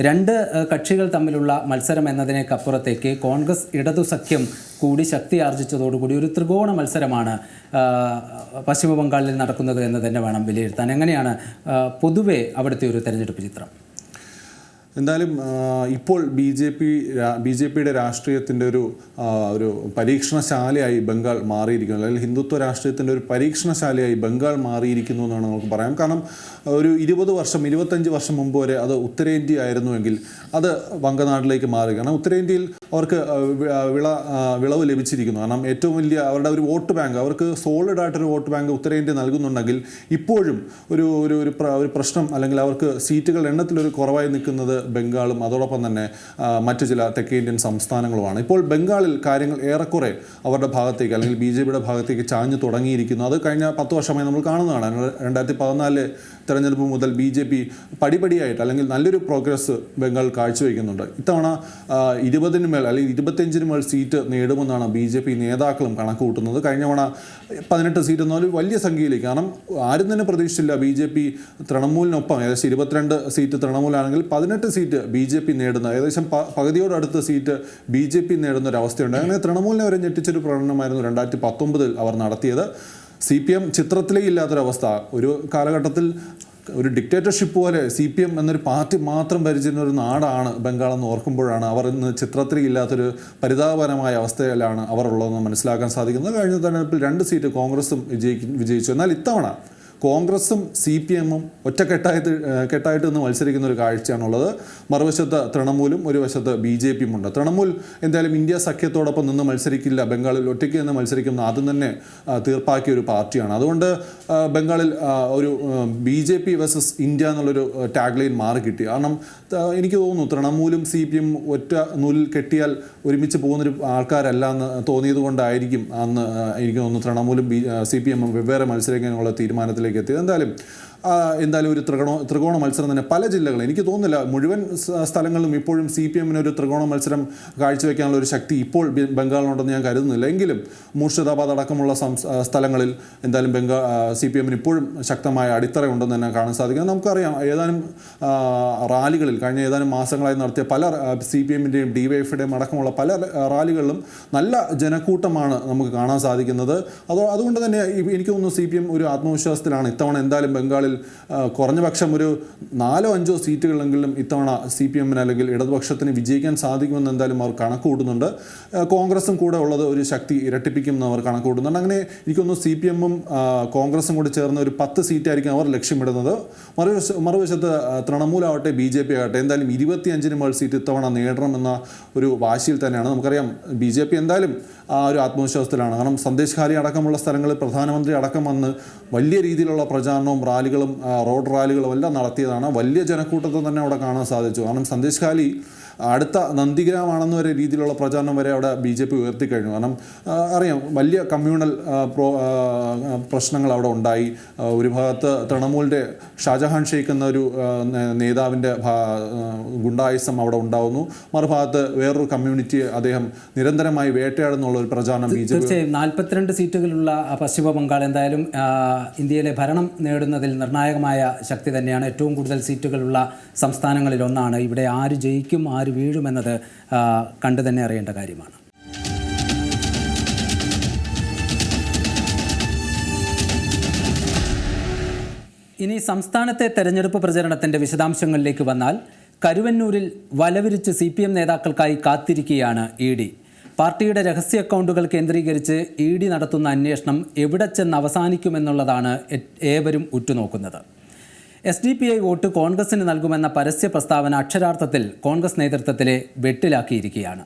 രണ്ട് കക്ഷികൾ തമ്മിലുള്ള മത്സരം എന്നതിനേക്കപ്പുറത്തേക്ക് കോൺഗ്രസ് ഇടതു സഖ്യം കൂടി ശക്തി ആർജിച്ചതോടുകൂടി ഒരു ത്രികോണ മത്സരമാണ് പശ്ചിമ ബംഗാളിൽ നടക്കുന്നത് എന്ന് തന്നെ വേണം വിലയിരുത്താൻ. എങ്ങനെയാണ് പൊതുവെ അവിടുത്തെ ഒരു തെരഞ്ഞെടുപ്പ് ചിത്രം? എന്തായാലും ഇപ്പോൾ B J P B J പിയുടെ രാഷ്ട്രീയത്തിന്റെ ഒരു ഒരു പരീക്ഷണശാലയായി ബംഗാൾ മാറിയിരിക്കുന്നു. അല്ലെങ്കിൽ ഹിന്ദുത്വ രാഷ്ട്രീയത്തിന്റെ ഒരു പരീക്ഷണശാലയായി ബംഗാൾ മാറിയിരിക്കുന്നു എന്നാണ് നമുക്ക് പറയാം. കാരണം ഒരു ഇരുപത് വർഷം ഇരുപത്തഞ്ച് വർഷം മുമ്പ് വരെ അത് ഉത്തരേന്ത്യ ആയിരുന്നുവെങ്കിൽ അത് വങ്കനാട്ടിലേക്ക് മാറി കാരണം ഉത്തരേന്ത്യയിൽ അവർക്ക് വിള വിളവ് ലഭിച്ചിരിക്കുന്നു. കാരണം ഏറ്റവും വലിയ അവരുടെ ഒരു വോട്ട് ബാങ്ക് അവർക്ക് സോളിഡ് ആയിട്ടൊരു വോട്ട് ബാങ്ക് ഉത്തരേന്ത്യ നൽകുന്നുണ്ടെങ്കിൽ ഇപ്പോഴും ഒരു ഒരു ഒരു ഒരു പ്രശ്നം അല്ലെങ്കിൽ അവർക്ക് സീറ്റുകൾ എണ്ണത്തിലൊരു കുറവായി നിൽക്കുന്നത് ബംഗാളും അതോടൊപ്പം തന്നെ മറ്റു ചില തെക്കേ ഇന്ത്യൻ സംസ്ഥാനങ്ങളുമാണ്. ഇപ്പോൾ ബംഗാളിൽ കാര്യങ്ങൾ ഏറെക്കുറെ അവരുടെ ഭാഗത്തേക്ക് അല്ലെങ്കിൽ ബി ജെ പിയുടെ ഭാഗത്തേക്ക് ചാഞ്ഞു തുടങ്ങിയിരിക്കുന്നു. അത് കഴിഞ്ഞ പത്ത് വർഷമായി നമ്മൾ കാണുന്നതാണ്. രണ്ടായിരത്തി പതിനാല് തെരഞ്ഞെടുപ്പ് മുതൽ ബി ജെ പി പടിപടിയായിട്ട് അല്ലെങ്കിൽ നല്ലൊരു പ്രോഗ്രസ് ബംഗാൾ കാഴ്ചവെക്കുന്നുണ്ട്. ഇത്തവണ ഇരുപതിന് മേൽ അല്ലെങ്കിൽ ഇരുപത്തിയഞ്ചിന് മേൽ സീറ്റ് നേടുമെന്നാണ് ബി ജെ പി നേതാക്കളും കണക്ക് കൂട്ടുന്നത് കഴിഞ്ഞ തവണ പതിനെട്ട് സീറ്റ് എന്നാലും വലിയ സംഖ്യയിലേക്ക്. കാരണം ആരും തന്നെ പ്രതീക്ഷിച്ചില്ല ബി ജെ പി തൃണമൂലിനൊപ്പം ഏകദേശം ഇരുപത്തിരണ്ട് സീറ്റ് തൃണമൂലാണെങ്കിൽ പതിനെട്ട് സീറ്റ് ബി ജെ പി നേടുന്ന ഏകദേശം പകുതിയോടടുത്ത സീറ്റ് ബി ജെ പി നേടുന്ന ഒരു അവസ്ഥയുണ്ട്. അങ്ങനെ തൃണമൂലിനെ വരെ ഞെട്ടിച്ചൊരു പ്രകടനമായിരുന്നു രണ്ടായിരത്തി പത്തൊമ്പതിൽ അവർ നടത്തിയത്. സി പി എം ചിത്രത്തിലേ ഇല്ലാത്തൊരവസ്ഥ. ഒരു കാലഘട്ടത്തിൽ ഒരു ഡിക്റ്റേറ്റർഷിപ്പ് പോലെ സി പി എം എന്നൊരു പാർട്ടി മാത്രം ഭരിച്ചിരുന്ന ഒരു നാടാണ് ബംഗാൾ എന്ന് ഓർക്കുമ്പോഴാണ് അവർ ഇന്ന് ചിത്രത്തിൽ ഇല്ലാത്തൊരു പരിതാപകരമായ അവസ്ഥയിലാണ് അവർ ഉള്ളതെന്ന് മനസ്സിലാക്കാൻ സാധിക്കുന്നത്. കഴിഞ്ഞ തെരഞ്ഞെടുപ്പിൽ രണ്ട് സീറ്റ് കോൺഗ്രസും വിജയിക്കും വിജയിച്ചു. എന്നാൽ ഇത്തവണ കോൺഗ്രസും സി പി എമ്മും ഒറ്റക്കെട്ടായിട്ട് കെട്ടായിട്ട് നിന്ന് മത്സരിക്കുന്ന ഒരു കാഴ്ചയാണുള്ളത്. മറുവശത്ത് തൃണമൂലും ഒരു വശത്ത് ബി ജെ പിയും ഉണ്ട് തൃണമൂൽ എന്തായാലും ഇന്ത്യ സഖ്യത്തോടൊപ്പം നിന്ന് മത്സരിക്കില്ല. ബംഗാളിൽ ഒറ്റയ്ക്ക് നിന്ന് മത്സരിക്കുന്ന ആദ്യം തന്നെ തീർപ്പാക്കിയ ഒരു പാർട്ടിയാണ്. അതുകൊണ്ട് ബംഗാളിൽ ഒരു B J P versus India എന്നുള്ളൊരു ടാഗ് ലൈൻ മാറി കിട്ടി. കാരണം എനിക്ക് തോന്നുന്നു തൃണമൂലും സി പി എം ഒറ്റ നൂലിൽ കെട്ടിയാൽ ഒരുമിച്ച് പോകുന്നൊരു ആൾക്കാരല്ല എന്ന് തോന്നിയത് കൊണ്ടായിരിക്കും അന്ന് എനിക്ക് തോന്നുന്നു തൃണമൂലും ബി സി പി എമ്മും വെവ്വേറെ മത്സരിക്കാനുള്ള തീരുമാനത്തിലേക്ക് എത്തിയത് എന്തായാലും എന്തായാലും ഒരു ത്രികോണ ത്രികോണ മത്സരം തന്നെ പല ജില്ലകളും എനിക്ക് തോന്നുന്നില്ല മുഴുവൻ സ്ഥലങ്ങളിലും ഇപ്പോഴും സി പി എമ്മിന് ഒരു ത്രികോണ മത്സരം കാഴ്ചവെക്കാനുള്ള ഒരു ശക്തി ഇപ്പോൾ ബംഗാളിനുണ്ടെന്ന് ഞാൻ കരുതുന്നില്ല. എങ്കിലും മുർഷിദാബാദ് അടക്കമുള്ള സ്ഥലങ്ങളിൽ എന്തായാലും ബംഗാൾ സി പി എമ്മിന് ഇപ്പോഴും ശക്തമായ അടിത്തറ ഉണ്ടെന്ന് തന്നെ കാണാൻ സാധിക്കും നമുക്കറിയാം ഏതാനും റാലികളിൽ കഴിഞ്ഞ ഏതാനും മാസങ്ങളായി നടത്തിയ പല സി പി എമ്മിന്റെയും ഡി വൈ എഫിന്റെയും അടക്കമുള്ള പല റാലികളിലും നല്ല ജനക്കൂട്ടമാണ് നമുക്ക് കാണാൻ സാധിക്കുന്നത്. അതോ അതുകൊണ്ട് തന്നെ എനിക്ക് തോന്നുന്നു സി പി എം ഒരു ആത്മവിശ്വാസത്തിലാണ്. ഇത്തവണ എന്തായാലും ബംഗാളിൽ ആ, കുറഞ്ഞ പക്ഷം ഒരു നാലോ അഞ്ചോ സീറ്റുകളെങ്കിലും ഇത്തവണ സി പി എമ്മിന് അല്ലെങ്കിൽ ഇടതുപക്ഷത്തിന് വിജയിക്കാൻ സാധിക്കുമെന്ന് എന്തായാലും അവർ കണക്ക് കൂട്ടുന്നുണ്ട് കോൺഗ്രസും കൂടെ ഉള്ളത് ഒരു ശക്തി ഇരട്ടിപ്പിക്കുമെന്ന് അവർ കണക്ക് കൂട്ടുന്നുണ്ട് അങ്ങനെ എനിക്കൊന്ന് സി പി എമ്മും കോൺഗ്രസും കൂടി ചേർന്ന ഒരു പത്ത് സീറ്റായിരിക്കും അവർ ലക്ഷ്യമിടുന്നത്. മറുവശ മറുവശത്ത് തൃണമൂലാവട്ടെ ബി ജെ പി ആകട്ടെ എന്തായാലും ഇരുപത്തിയഞ്ചിന് മേൾ സീറ്റ് ഇത്തവണ നേടണമെന്ന ഒരു വാശിയിൽ തന്നെയാണ്. നമുക്കറിയാം ബി ജെ പി എന്തായാലും ആ ഒരു ആത്മവിശ്വാസത്തിലാണ്. കാരണം സന്ദേശകാരി അടക്കമുള്ള സ്ഥലങ്ങളിൽ പ്രധാനമന്ത്രി അടക്കം വന്ന് വലിയ രീതിയിലുള്ള പ്രചാരണവും റാലികളും റോഡ് റാലികളും എല്ലാം നടത്തിയതാണ്. വലിയ ജനക്കൂട്ടത്തെ തന്നെ അവിടെ കാണാൻ സാധിച്ചു. കാരണം സന്ദേശ് ഖാലി അടുത്ത നന്ദിഗ്രാമാണെന്ന ഒരു രീതിയിലുള്ള പ്രചാരണം വരെ അവിടെ ബി ജെ പി ഉയർത്തിക്കഴിഞ്ഞു. കാരണം അറിയാം വലിയ കമ്മ്യൂണൽ പ്രോ പ്രശ്നങ്ങൾ അവിടെ ഉണ്ടായി. ഒരു ഭാഗത്ത് തൃണമൂലിന്റെ ഷാജഹാൻ ഷെയ്ഖ് എന്ന ഒരു നേതാവിന്റെ ഗുണ്ടായിസം അവിടെ ഉണ്ടാവുന്നു. മറുഭാഗത്ത് വേറൊരു കമ്മ്യൂണിറ്റി അദ്ദേഹം നിരന്തരമായി വേട്ടയാടുന്നുള്ള ഒരു പ്രചാരണം ബി ജെ പി തീർച്ചയായും. നാൽപ്പത്തിരണ്ട് സീറ്റുകളുള്ള പശ്ചിമ ബംഗാൾ എന്തായാലും ഇന്ത്യയിലെ ഭരണം നേടുന്നതിൽ നിർണായകമായ ശക്തി തന്നെയാണ്. ഏറ്റവും കൂടുതൽ സീറ്റുകളുള്ള സംസ്ഥാനങ്ങളിൽ ഒന്നാണ് ഇവിടെ ആര് ജയിക്കും ആര് വീഴുമെന്നത് കണ്ടു തന്നെ അറിയേണ്ട കാര്യമാണ്. ഇനി സംസ്ഥാനത്തെ തെരഞ്ഞെടുപ്പ് പ്രചരണത്തിന്റെ വിശദാംശങ്ങളിലേക്ക് വന്നാൽ കരുവന്നൂരിൽ വലവിരിച്ച് സി പി എം നേതാക്കൾക്കായി കാത്തിരിക്കുകയാണ് ഇ ഡി. പാർട്ടിയുടെ രഹസ്യ അക്കൗണ്ടുകൾ കേന്ദ്രീകരിച്ച് ഇ ഡി നടത്തുന്ന അന്വേഷണം എവിടെ ചെന്ന് അവസാനിക്കുമെന്നുള്ളതാണ് ഏവരും ഉറ്റുനോക്കുന്നത്. S D P I vote കോൺഗ്രസിന് നൽകുമെന്ന പരസ്യ പ്രസ്താവന അക്ഷരാർത്ഥത്തിൽ കോൺഗ്രസ് നേതൃത്വത്തിലെ വെട്ടിലാക്കിയിരിക്കുകയാണ്.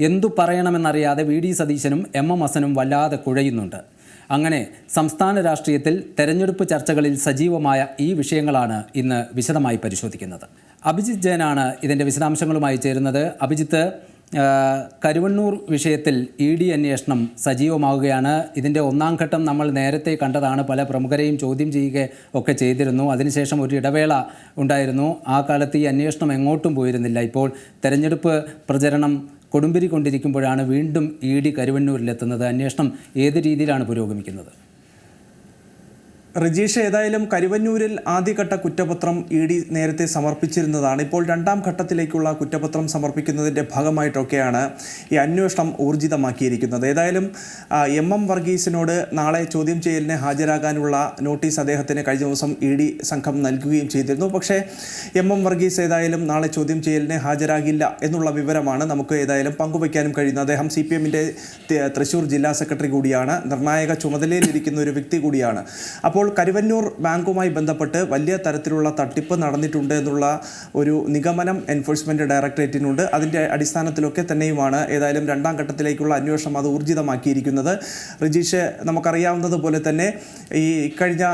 എന്തു പറയണമെന്നറിയാതെ വി ഡി സതീശനും എം എം ഹസനും വല്ലാതെ കുഴയുന്നുണ്ട്. അങ്ങനെ സംസ്ഥാന രാഷ്ട്രീയത്തിൽ തെരഞ്ഞെടുപ്പ് ചർച്ചകളിൽ സജീവമായ ഈ വിഷയങ്ങളാണ് ഇന്ന് വിശദമായി പരിശോധിക്കുന്നത്. അഭിജിത് ജയനാണ് ഇതിന്റെ വിശദാംശങ്ങളുമായി ചേരുന്നത്. അഭിജിത്ത് കരുവണ്ണൂർ വിഷയത്തിൽ ഇ ഡി അന്വേഷണം സജീവമാവുകയാണ്. ഇതിന്റെ ഒന്നാം ഘട്ടം നമ്മൾ നേരത്തെ കണ്ടതാണ്. പല പ്രമുഖരെയും ചോദ്യം ചെയ്യുക ഒക്കെ ചെയ്തിരുന്നു. അതിനുശേഷം ഒരു ഇടവേള ഉണ്ടായിരുന്നു. ആ കാലത്ത് ഈ അന്വേഷണം എങ്ങോട്ടും പോയിരുന്നില്ല. ഇപ്പോൾ തെരഞ്ഞെടുപ്പ് പ്രചരണം കൊടുമ്പിരി കൊണ്ടിരിക്കുമ്പോഴാണ് വീണ്ടും ഇ ഡി കരുവണ്ണൂരിലെത്തുന്നത്. അന്വേഷണം ഏത് രീതിയിലാണ് പുരോഗമിക്കുന്നത്? റജീഷ് ഏതായാലും കരുവന്നൂരിൽ ആദ്യഘട്ട കുറ്റപത്രം ഇ ഡി നേരത്തെ സമർപ്പിച്ചിരുന്നതാണ്. ഇപ്പോൾ രണ്ടാം ഘട്ടത്തിലേക്കുള്ള കുറ്റപത്രം സമർപ്പിക്കുന്നതിന്റെ ഭാഗമായിട്ടൊക്കെയാണ് ഈ അന്വേഷണം ഊർജിതമാക്കിയിരിക്കുന്നത്. ഏതായാലും എം എം വർഗീസിനോട് നാളെ ചോദ്യം ചെയ്യലിന് ഹാജരാകാനുള്ള നോട്ടീസ് അദ്ദേഹത്തിന് കഴിഞ്ഞ ദിവസം ഇ ഡി സംഘം നൽകുകയും ചെയ്തിരുന്നു. പക്ഷേ എം എം വർഗീസ് ഏതായാലും നാളെ ചോദ്യം ചെയ്യലിന് ഹാജരാകില്ല എന്നുള്ള വിവരമാണ് നമുക്ക് ഏതായാലും പങ്കുവയ്ക്കാനും കഴിയുന്നത്. അദ്ദേഹം സി പി എമ്മിന്റെ തൃശ്ശൂർ ജില്ലാ സെക്രട്ടറി കൂടിയാണ്. നിർണായക ചുമതലയിലിരിക്കുന്ന ഒരു വ്യക്തി കൂടിയാണ്. അപ്പോൾ കരുവന്നൂർ ബാങ്കുമായി ബന്ധപ്പെട്ട് വലിയ തരത്തിലുള്ള തട്ടിപ്പ് നടന്നിട്ടുണ്ട് എന്നുള്ള ഒരു നിഗമനം എൻഫോഴ്സ്മെന്റ് ഡയറക്ടറേറ്റിനുണ്ട്. അതിന്റെ അടിസ്ഥാനത്തിലൊക്കെ തന്നെയുമാണ് ഏതായാലും രണ്ടാം ഘട്ടത്തിലേക്കുള്ള അന്വേഷണം അത് ഊർജിതമാക്കിയിരിക്കുന്നത്. റിജീഷ് നമുക്കറിയാവുന്നതുപോലെ തന്നെ ഈ കഴിഞ്ഞ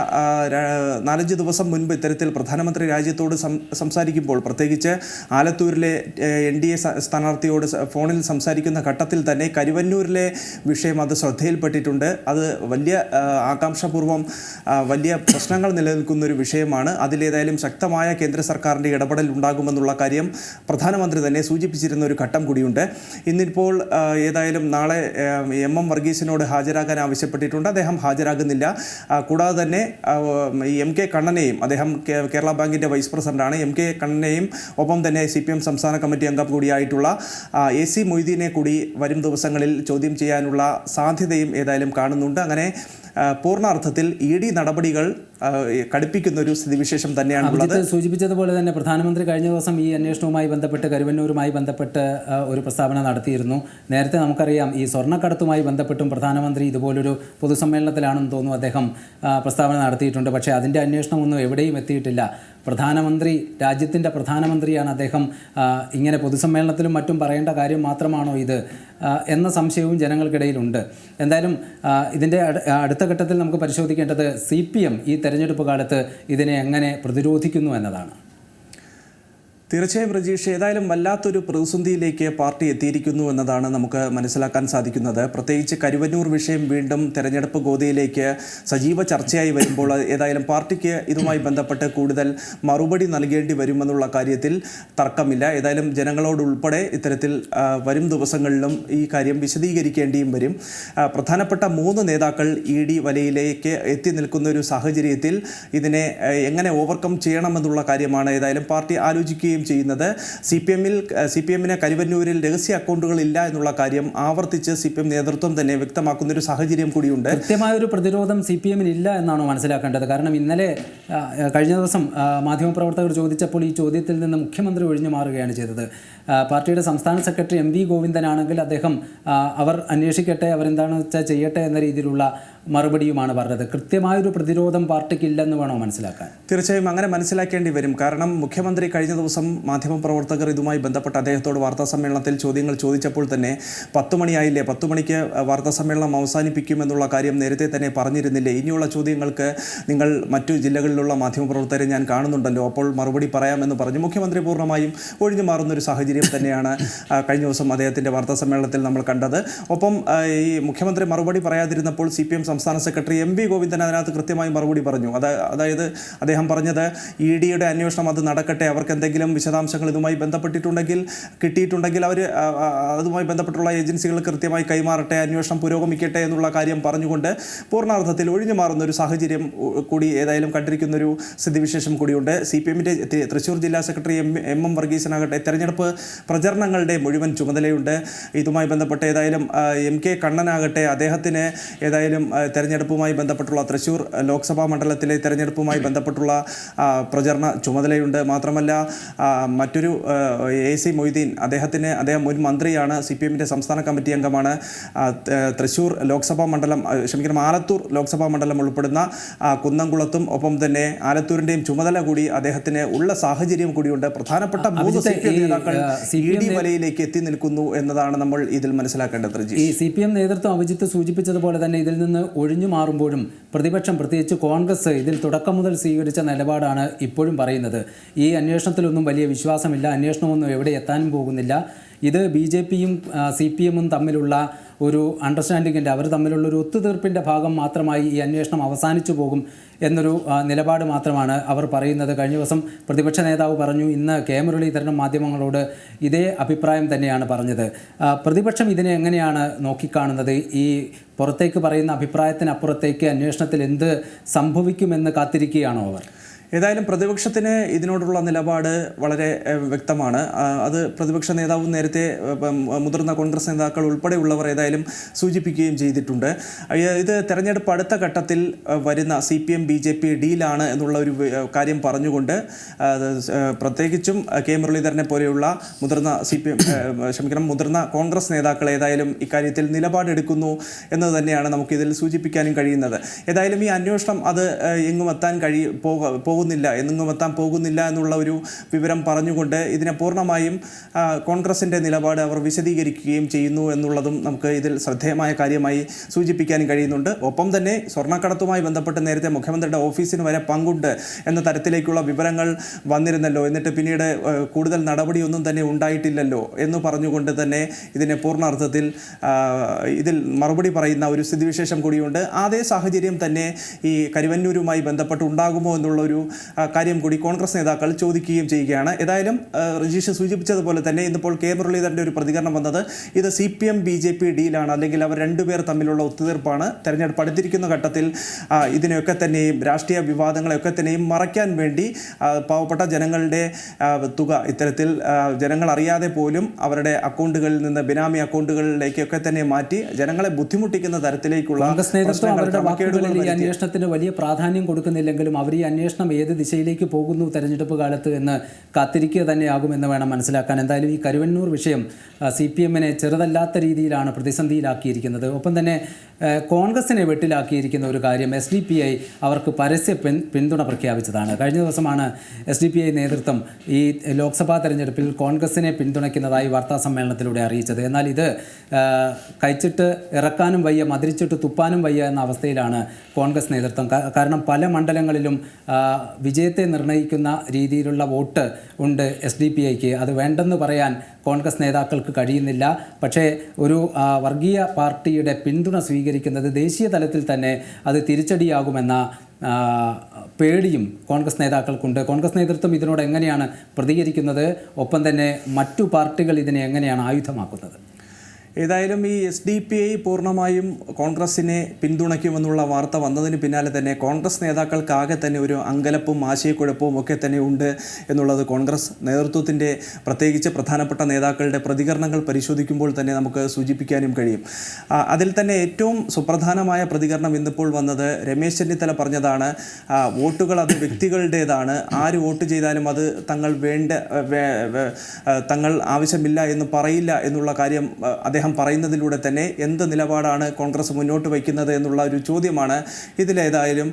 നാലഞ്ച് ദിവസം മുൻപ് ഇത്തരത്തിൽ പ്രധാനമന്ത്രി രാജ്യത്തോട് സംസാരിക്കുമ്പോൾ പ്രത്യേകിച്ച് ആലത്തൂരിലെ എൻ ഡി എ സ്ഥാനാർത്ഥിയോട് ഫോണിൽ സംസാരിക്കുന്ന ഘട്ടത്തിൽ തന്നെ കരുവന്നൂരിലെ വിഷയം അത് ശ്രദ്ധയിൽപ്പെട്ടിട്ടുണ്ട്. അത് വലിയ ആകാംക്ഷപൂർവം വലിയ പ്രശ്നങ്ങൾ നിലനിൽക്കുന്ന ഒരു വിഷയമാണ്. അതിലേതായാലും ശക്തമായ കേന്ദ്ര സർക്കാരിന്റെ ഇടപെടൽ ഉണ്ടാകുമെന്നുള്ള കാര്യം പ്രധാനമന്ത്രി തന്നെ സൂചിപ്പിച്ചിരുന്ന ഒരു ഘട്ടം കൂടിയുണ്ട്. ഇന്നിപ്പോൾ ഏതായാലും നാളെ എം എം വർഗീസിനോട് ഹാജരാകാൻ ആവശ്യപ്പെട്ടിട്ടുണ്ട്. അദ്ദേഹം ഹാജരാകുന്നില്ല. കൂടാതെ തന്നെ എം കെ കണ്ണനെയും അദ്ദേഹം കേരള ബാങ്കിന്റെ വൈസ് പ്രസിഡന്റാണ്. എം കെ കണ്ണനെയും ഒപ്പം തന്നെ സി സംസ്ഥാന കമ്മിറ്റി അംഗം കൂടിയായിട്ടുള്ള എ സി മൊയ്തീനെ കൂടി വരും ദിവസങ്ങളിൽ ചോദ്യം ചെയ്യാനുള്ള സാധ്യതയും ഏതായാലും കാണുന്നുണ്ട്. അങ്ങനെ ആ, പൂർണ അർത്ഥത്തിൽ ഇ ഡി നടപടികൾ കടുപ്പിക്കുന്ന ഒരു സ്ഥിതിവിശേഷം തന്നെയാണ് ഉള്ളത് സൂചിപ്പിച്ചതുപോലെ തന്നെ പ്രധാനമന്ത്രി കഴിഞ്ഞ ദിവസം ഈ അന്വേഷണവുമായി ബന്ധപ്പെട്ട് കരുവന്നൂരുമായി ബന്ധപ്പെട്ട് ഒരു പ്രസ്താവന നടത്തിയിരുന്നു. നേരത്തെ നമുക്കറിയാം ഈ സ്വർണക്കടത്തുമായി ബന്ധപ്പെട്ടും പ്രധാനമന്ത്രി ഇതുപോലൊരു പൊതുസമ്മേളനത്തിലാണെന്ന് തോന്നുന്നു അദ്ദേഹം പ്രസ്താവന നടത്തിയിട്ടുണ്ട്. പക്ഷേ അതിന്റെ അന്വേഷണമൊന്നും എവിടെയും എത്തിയിട്ടില്ല. പ്രധാനമന്ത്രി രാജ്യത്തിന്റെ പ്രധാനമന്ത്രിയാണ് അദ്ദേഹം ഇങ്ങനെ പൊതുസമ്മേളനത്തിലും മറ്റും പറയേണ്ട കാര്യം മാത്രമാണോ ഇത്? എന്ന സംശയവും ജനങ്ങൾക്കിടയിലുണ്ട്. എന്തായാലും ഇതിന്റെ അടുത്ത ഘട്ടത്തിൽ നമുക്ക് പരിശോധിക്കേണ്ടത് സി പി എം ഈ തെരഞ്ഞെടുപ്പ് കാലത്ത് ഇതിനെ എങ്ങനെ പ്രതിരോധിക്കുന്നു എന്നതാണ്. തീർച്ചയായും പ്രജീഷ് ഏതായാലും വല്ലാത്തൊരു പ്രതിസന്ധിയിലേക്ക് പാർട്ടി എത്തിയിരിക്കുന്നു എന്നതാണ് നമുക്ക് മനസ്സിലാക്കാൻ സാധിക്കുന്നത്. പ്രത്യേകിച്ച് കരുവന്നൂർ വിഷയം വീണ്ടും തെരഞ്ഞെടുപ്പ് ഗോതയിലേക്ക് സജീവ ചർച്ചയായി വരുമ്പോൾ ഏതായാലും പാർട്ടിക്ക് ഇതുമായി ബന്ധപ്പെട്ട് കൂടുതൽ മറുപടി നൽകേണ്ടി വരുമെന്നുള്ള കാര്യത്തിൽ തർക്കമില്ല. ഏതായാലും ജനങ്ങളോടുൾപ്പെടെ ഇത്തരത്തിൽ വരും ദിവസങ്ങളിലും ഈ കാര്യം വിശദീകരിക്കേണ്ടിയും വരും. പ്രധാനപ്പെട്ട മൂന്ന് നേതാക്കൾ ഇ ഡി വലയിലേക്ക് എത്തി നിൽക്കുന്ന ഒരു സാഹചര്യത്തിൽ ഇതിനെ എങ്ങനെ ഓവർകം ചെയ്യണമെന്നുള്ള കാര്യമാണ് ഏതായാലും പാർട്ടി ആലോചിക്കുകയും ചെയ്യുന്നത്. സി പി എമ്മിൽ സി പി എമ്മിന് കരുവന്നൂരിൽ രഹസ്യ അക്കൗണ്ടുകൾ ഇല്ല എന്നുള്ള കാര്യം ആവർത്തിച്ച് സി പി എം നേതൃത്വം തന്നെ വ്യക്തമാക്കുന്ന ഒരു സാഹചര്യം കൂടിയുണ്ട്. കൃത്യമായ ഒരു പ്രതിരോധം സി പി എമ്മിന് ഇല്ല എന്നാണോ മനസ്സിലാക്കേണ്ടത്. കാരണം ഇന്നലെ കഴിഞ്ഞ ദിവസം മാധ്യമപ്രവർത്തകർ ചോദിച്ചപ്പോൾ ഈ ചോദ്യത്തിൽ നിന്ന് മുഖ്യമന്ത്രി ഒഴിഞ്ഞു മാറുകയാണ് ചെയ്തത്. പാർട്ടിയുടെ സംസ്ഥാന സെക്രട്ടറി എം വി ഗോവിന്ദനാണെങ്കിൽ അദ്ദേഹം അവർ അന്വേഷിക്കട്ടെ അവരെന്താണെന്ന് വെച്ചാൽ ചെയ്യട്ടെ എന്ന രീതിയിലുള്ള മറുപടിയുമാണ് പറഞ്ഞത്. കൃത്യമായൊരു പ്രതിരോധം പാർട്ടിക്കില്ലെന്ന് വേണോ മനസ്സിലാക്കാൻ? തീർച്ചയായും അങ്ങനെ മനസ്സിലാക്കേണ്ടി വരും. കാരണം മുഖ്യമന്ത്രി കഴിഞ്ഞ ദിവസം മാധ്യമപ്രവർത്തകർ ഇതുമായി ബന്ധപ്പെട്ട് അദ്ദേഹത്തോട് വാർത്താ സമ്മേളനത്തിൽ ചോദ്യങ്ങൾ ചോദിച്ചപ്പോൾ തന്നെ പത്ത് മണിയായില്ലേ? പത്ത് മണിക്ക് വാർത്താ സമ്മേളനം അവസാനിപ്പിക്കുമെന്നുള്ള കാര്യം നേരത്തെ തന്നെ പറഞ്ഞിരുന്നില്ലേ? ഇനിയുള്ള ചോദ്യങ്ങൾക്ക് നിങ്ങൾ മറ്റു ജില്ലകളിലുള്ള മാധ്യമപ്രവർത്തകരെ ഞാൻ കാണുന്നുണ്ടല്ലോ. അപ്പോൾ മറുപടി പറയാമെന്ന് പറഞ്ഞു. മുഖ്യമന്ത്രി പൂർണമായും ഒഴിഞ്ഞു മാറുന്ന ഒരു സാഹചര്യം തന്നെയാണ് കഴിഞ്ഞ ദിവസം അദ്ദേഹത്തിന്റെ വാർത്താ സമ്മേളനത്തിൽ നമ്മൾ കണ്ടത്. ഒപ്പം ഈ മുഖ്യമന്ത്രി മറുപടി പറയാതിരുന്നപ്പോൾ സി പി എം സംസ്ഥാന സെക്രട്ടറി എം വി ഗോവിന്ദൻ അതിനകത്ത് കൃത്യമായി മറുപടി പറഞ്ഞു. അതായത് അദ്ദേഹം പറഞ്ഞത് ഇ ഡിയുടെ അന്വേഷണം അത് നടക്കട്ടെ അവർക്ക് എന്തെങ്കിലും വിശദാംശങ്ങൾ ഇതുമായി ബന്ധപ്പെട്ടിട്ടുണ്ടെങ്കിൽ കിട്ടിയിട്ടുണ്ടെങ്കിൽ അവർ അതുമായി ബന്ധപ്പെട്ടുള്ള ഏജൻസികൾ കൃത്യമായി കൈമാറട്ടെ അന്വേഷണം പുരോഗമിക്കട്ടെ എന്നുള്ള കാര്യം പറഞ്ഞുകൊണ്ട് പൂർണാർത്ഥത്തിൽ ഒഴിഞ്ഞു മാറുന്ന ഒരു സാഹചര്യം കൂടി ഏതായാലും കണ്ടിരിക്കുന്ന ഒരു സ്ഥിതിവിശേഷം കൂടിയുണ്ട്. സി പി എമ്മിന്റെ തൃശ്ശൂർ ജില്ലാ സെക്രട്ടറി എം എം എം വർഗീസനാകട്ടെ തെരഞ്ഞെടുപ്പ് പ്രചരണങ്ങളുടെ മുഴുവൻ ചുമതലയുണ്ട്. ഇതുമായി ബന്ധപ്പെട്ട് ഏതായാലും എം കെ കണ്ണനാകട്ടെ അദ്ദേഹത്തിന് ഏതായാലും തെരഞ്ഞെടുപ്പുമായി ബന്ധപ്പെട്ടുള്ള തൃശ്ശൂർ ലോക്സഭാ മണ്ഡലത്തിലെ തെരഞ്ഞെടുപ്പുമായി ബന്ധപ്പെട്ടുള്ള പ്രചരണ ചുമതലയുണ്ട്. മാത്രമല്ല മറ്റൊരു എ സി മൊയ്തീൻ അദ്ദേഹത്തിന് അദ്ദേഹം മുൻ മന്ത്രിയാണ് സി പി എമ്മിന്റെ സംസ്ഥാന കമ്മിറ്റി അംഗമാണ്. തൃശ്ശൂർ ലോക്സഭാ മണ്ഡലം ക്ഷമിക്കണം ആലത്തൂർ ലോക്സഭാ മണ്ഡലം ഉൾപ്പെടുന്ന കുന്നംകുളത്തും ഒപ്പം തന്നെ ആലത്തൂരിന്റെയും ചുമതല കൂടി അദ്ദേഹത്തിന് ഉള്ള സാഹചര്യം കൂടിയുണ്ട്. പ്രധാനപ്പെട്ട മൂന്ന് സി പി എം നേതാക്കൾ ഇ ഡി വലയിലേക്ക് എത്തി നിൽക്കുന്നു എന്നതാണ് നമ്മൾ ഇതിൽ മനസ്സിലാക്കേണ്ടത് ഈ സി പി എം നേതൃത്വം അഭിജിത്ത് സൂചിപ്പിച്ചതുപോലെ തന്നെ ഇതിൽ നിന്ന് ഒഴിഞ്ഞു മാറുമ്പോഴും പ്രതിപക്ഷം പ്രത്യേകിച്ച് കോൺഗ്രസ് ഇതിൽ തുടക്കം മുതൽ സ്വീകരിച്ച നിലപാടാണ് ഇപ്പോഴും പറയുന്നത്. ഈ അന്വേഷണത്തിലൊന്നും വലിയ വിശ്വാസമില്ല. അന്വേഷണമൊന്നും എവിടെ എത്താനും പോകുന്നില്ല. ഇത് ബി ജെ പിയും സി പി എമ്മും തമ്മിലുള്ള ഒരു അണ്ടർസ്റ്റാൻഡിങ്ങിന്റെ അവർ തമ്മിലുള്ള ഒരു ഒത്തുതീർപ്പിന്റെ ഭാഗം മാത്രമായി ഈ അന്വേഷണം അവസാനിച്ചു പോകും എന്നൊരു നിലപാട് മാത്രമാണ് അവർ പറയുന്നത്. കഴിഞ്ഞ ദിവസം പ്രതിപക്ഷ നേതാവ് പറഞ്ഞു ഇന്ന് കെ മുരളീധരനും മാധ്യമങ്ങളോട് ഇതേ അഭിപ്രായം തന്നെയാണ് പറഞ്ഞത്. പ്രതിപക്ഷം ഇതിനെ എങ്ങനെയാണ് നോക്കിക്കാണുന്നത്? ഈ പുറത്തേക്ക് പറയുന്ന അഭിപ്രായത്തിനപ്പുറത്തേക്ക് അന്വേഷണത്തിൽ എന്ത് സംഭവിക്കുമെന്ന് കാത്തിരിക്കുകയാണോ അവർ? ഏതായാലും പ്രതിപക്ഷത്തിന് ഇതിനോടുള്ള നിലപാട് വളരെ വ്യക്തമാണ്. അത് പ്രതിപക്ഷ നേതാവും നേരത്തെ മുതിർന്ന കോൺഗ്രസ് നേതാക്കൾ ഉൾപ്പെടെയുള്ളവർ ഏതായാലും സൂചിപ്പിക്കുകയും ചെയ്തിട്ടുണ്ട്. ഇത് തെരഞ്ഞെടുപ്പ് അടുത്ത ഘട്ടത്തിൽ വരുന്ന C P M B J P ഡീലാണ് എന്നുള്ള ഒരു കാര്യം പറഞ്ഞുകൊണ്ട് പ്രത്യേകിച്ചും കെ മുരളീധരനെ പോലെയുള്ള മുതിർന്ന സി പി എം ക്ഷമിക്കണം മുതിർന്ന കോൺഗ്രസ് നേതാക്കൾ ഏതായാലും ഇക്കാര്യത്തിൽ നിലപാടെടുക്കുന്നു എന്നത് തന്നെയാണ് നമുക്കിതിൽ സൂചിപ്പിക്കാനും കഴിയുന്നത്. ഏതായാലും ഈ അന്വേഷണം അത് എങ്ങും എത്താൻ കഴി പോക പോകുന്നില്ല എന്നെങ്ങും എത്താൻ പോകുന്നില്ല എന്നുള്ള ഒരു വിവരം പറഞ്ഞുകൊണ്ട് ഇതിനെ പൂർണമായും കോൺഗ്രസിന്റെ നിലപാട് അവർ വിശദീകരിക്കുകയും ചെയ്യുന്നു എന്നുള്ളതും നമുക്ക് ഇതിൽ ശ്രദ്ധേയമായ കാര്യമായി സൂചിപ്പിക്കാനും കഴിയുന്നുണ്ട്. ഒപ്പം തന്നെ സ്വർണക്കടത്തുമായി ബന്ധപ്പെട്ട് നേരത്തെ മുഖ്യമന്ത്രിയുടെ ഓഫീസിന് വരെ പങ്കുണ്ട് എന്ന തരത്തിലേക്കുള്ള വിവരങ്ങൾ വന്നിരുന്നല്ലോ. എന്നിട്ട് പിന്നീട് കൂടുതൽ നടപടിയൊന്നും തന്നെ ഉണ്ടായിട്ടില്ലല്ലോ എന്ന് പറഞ്ഞുകൊണ്ട് തന്നെ ഇതിനെ പൂർണാർത്ഥത്തിൽ ഇതിൽ മറുപടി പറയുന്ന ഒരു സ്ഥിതിവിശേഷം കൂടിയുണ്ട്. അതേ സാഹചര്യം തന്നെ ഈ കരുവന്നൂരുമായി ബന്ധപ്പെട്ട് ഉണ്ടാകുമോ എന്നുള്ള ഒരു ആ, കാര്യം കൂടി കോൺഗ്രസ് നേതാക്കൾ ചോദിക്കുകയും ചെയ്യുകയാണ്. ഏതായാലും രജീഷ് സൂചിപ്പിച്ചതുപോലെ തന്നെ ഇന്നിപ്പോൾ കെ. മുരളീധരന്റെ ഒരു പ്രതികരണം വന്നത് ഇത് C P M B J P ഡീലാണ്. അല്ലെങ്കിൽ അവർ രണ്ടുപേർ തമ്മിലുള്ള ഒത്തുതീർപ്പാണ്. തെരഞ്ഞെടുപ്പ് അടുത്തിരിക്കുന്ന ഘട്ടത്തിൽ ഇതിനെയൊക്കെ തന്നെയും രാഷ്ട്രീയ വിവാദങ്ങളെയൊക്കെ തന്നെയും മറയ്ക്കാൻ വേണ്ടി പാവപ്പെട്ട ജനങ്ങളുടെ തുക ഇത്തരത്തിൽ ജനങ്ങൾ അറിയാതെ പോലും അവരുടെ അക്കൗണ്ടുകളിൽ നിന്ന് ബിനാമി അക്കൗണ്ടുകളിലേക്കൊക്കെ തന്നെ മാറ്റി ജനങ്ങളെ ബുദ്ധിമുട്ടിക്കുന്ന തരത്തിലേക്കുള്ള. അന്വേഷണത്തിന് വലിയ പ്രാധാന്യം കൊടുക്കുന്നില്ലെങ്കിലും അവർ ഈ അന്വേഷണം ഏത് ദിശയിലേക്ക് പോകുന്നു തെരഞ്ഞെടുപ്പ് കാലത്ത് എന്ന് കാത്തിരിക്കുക തന്നെയാകുമെന്ന് വേണം മനസ്സിലാക്കാൻ. എന്തായാലും ഈ കരുവന്നൂർ വിഷയം സി പി എമ്മിനെ ചെറുതല്ലാത്ത രീതിയിലാണ് പ്രതിസന്ധിയിലാക്കിയിരിക്കുന്നത്. ഒപ്പം തന്നെ കോൺഗ്രസിനെ വെട്ടിലാക്കിയിരിക്കുന്ന ഒരു കാര്യം എസ് ഡി പി ഐ അവർക്ക് പരസ്യ പിൻ പിന്തുണ പ്രഖ്യാപിച്ചതാണ്. കഴിഞ്ഞ ദിവസമാണ് എസ് ഡി പി ഐ നേതൃത്വം ഈ ലോക്സഭാ തെരഞ്ഞെടുപ്പിൽ കോൺഗ്രസിനെ പിന്തുണയ്ക്കുന്നതായി വാർത്താ സമ്മേളനത്തിലൂടെ അറിയിച്ചത്. എന്നാൽ ഇത് കഴിച്ചിട്ട് ഇറക്കാനും വയ്യ മതിരിച്ചിട്ട് തുപ്പാനും വയ്യ എന്ന അവസ്ഥയിലാണ് കോൺഗ്രസ് നേതൃത്വം. കാരണം പല മണ്ഡലങ്ങളിലും വിജയത്തെ നിർണയിക്കുന്ന രീതിയിലുള്ള വോട്ട് ഉണ്ട് എസ് ഡി പി ഐക്ക് അത് വേണ്ടെന്ന് പറയാൻ കോൺഗ്രസ് നേതാക്കൾക്ക് കഴിയുന്നില്ല. പക്ഷേ ഒരു വർഗീയ പാർട്ടിയുടെ പിന്തുണ സ്വീകരിക്കുന്നത് ദേശീയ തലത്തിൽ തന്നെ അത് തിരിച്ചടിയാകുമെന്ന പേടിയും കോൺഗ്രസ് നേതാക്കൾക്കുണ്ട്. കോൺഗ്രസ് നേതൃത്വം ഇതിനോട് എങ്ങനെയാണ് പ്രതികരിക്കുന്നത്? ഒപ്പം തന്നെ മറ്റു പാർട്ടികൾ ഇതിനെ എങ്ങനെയാണ് ആയുധമാക്കുന്നത്? ഏതായാലും ഈ എസ് ഡി പി ഐ പൂർണമായും കോൺഗ്രസിനെ പിന്തുണയ്ക്കുമെന്നുള്ള വാർത്ത വന്നതിന് പിന്നാലെ തന്നെ കോൺഗ്രസ് നേതാക്കൾക്കാകെ തന്നെ ഒരു അങ്കലപ്പും ആശയക്കുഴപ്പവും ഒക്കെ തന്നെ ഉണ്ട് എന്നുള്ളത് കോൺഗ്രസ് നേതൃത്വത്തിന്റെ പ്രത്യേകിച്ച് പ്രധാനപ്പെട്ട നേതാക്കളുടെ പ്രതികരണങ്ങൾ പരിശോധിക്കുമ്പോൾ തന്നെ നമുക്ക് സൂചിപ്പിക്കാനും കഴിയും. അതിൽ തന്നെ ഏറ്റവും സുപ്രധാനമായ പ്രതികരണം ഇന്നിപ്പോൾ വന്നത് രമേശ് ചെന്നിത്തല പറഞ്ഞതാണ് വോട്ടുകൾ അത് വ്യക്തികളുടേതാണ് ആര് വോട്ട് ചെയ്താലും അത് തങ്ങൾ വേണ്ട തങ്ങൾ ആവശ്യമില്ല എന്ന് പറയില്ല എന്നുള്ള കാര്യം ആ, അദ്ദേഹം പറയുന്നതിലൂടെ തന്നെ എന്ത് നിലപാടാണ് കോൺഗ്രസ് മുന്നോട്ട് വയ്ക്കുന്നത് എന്നുള്ള ഒരു ചോദ്യമാണ് ഇതിലേതായാലും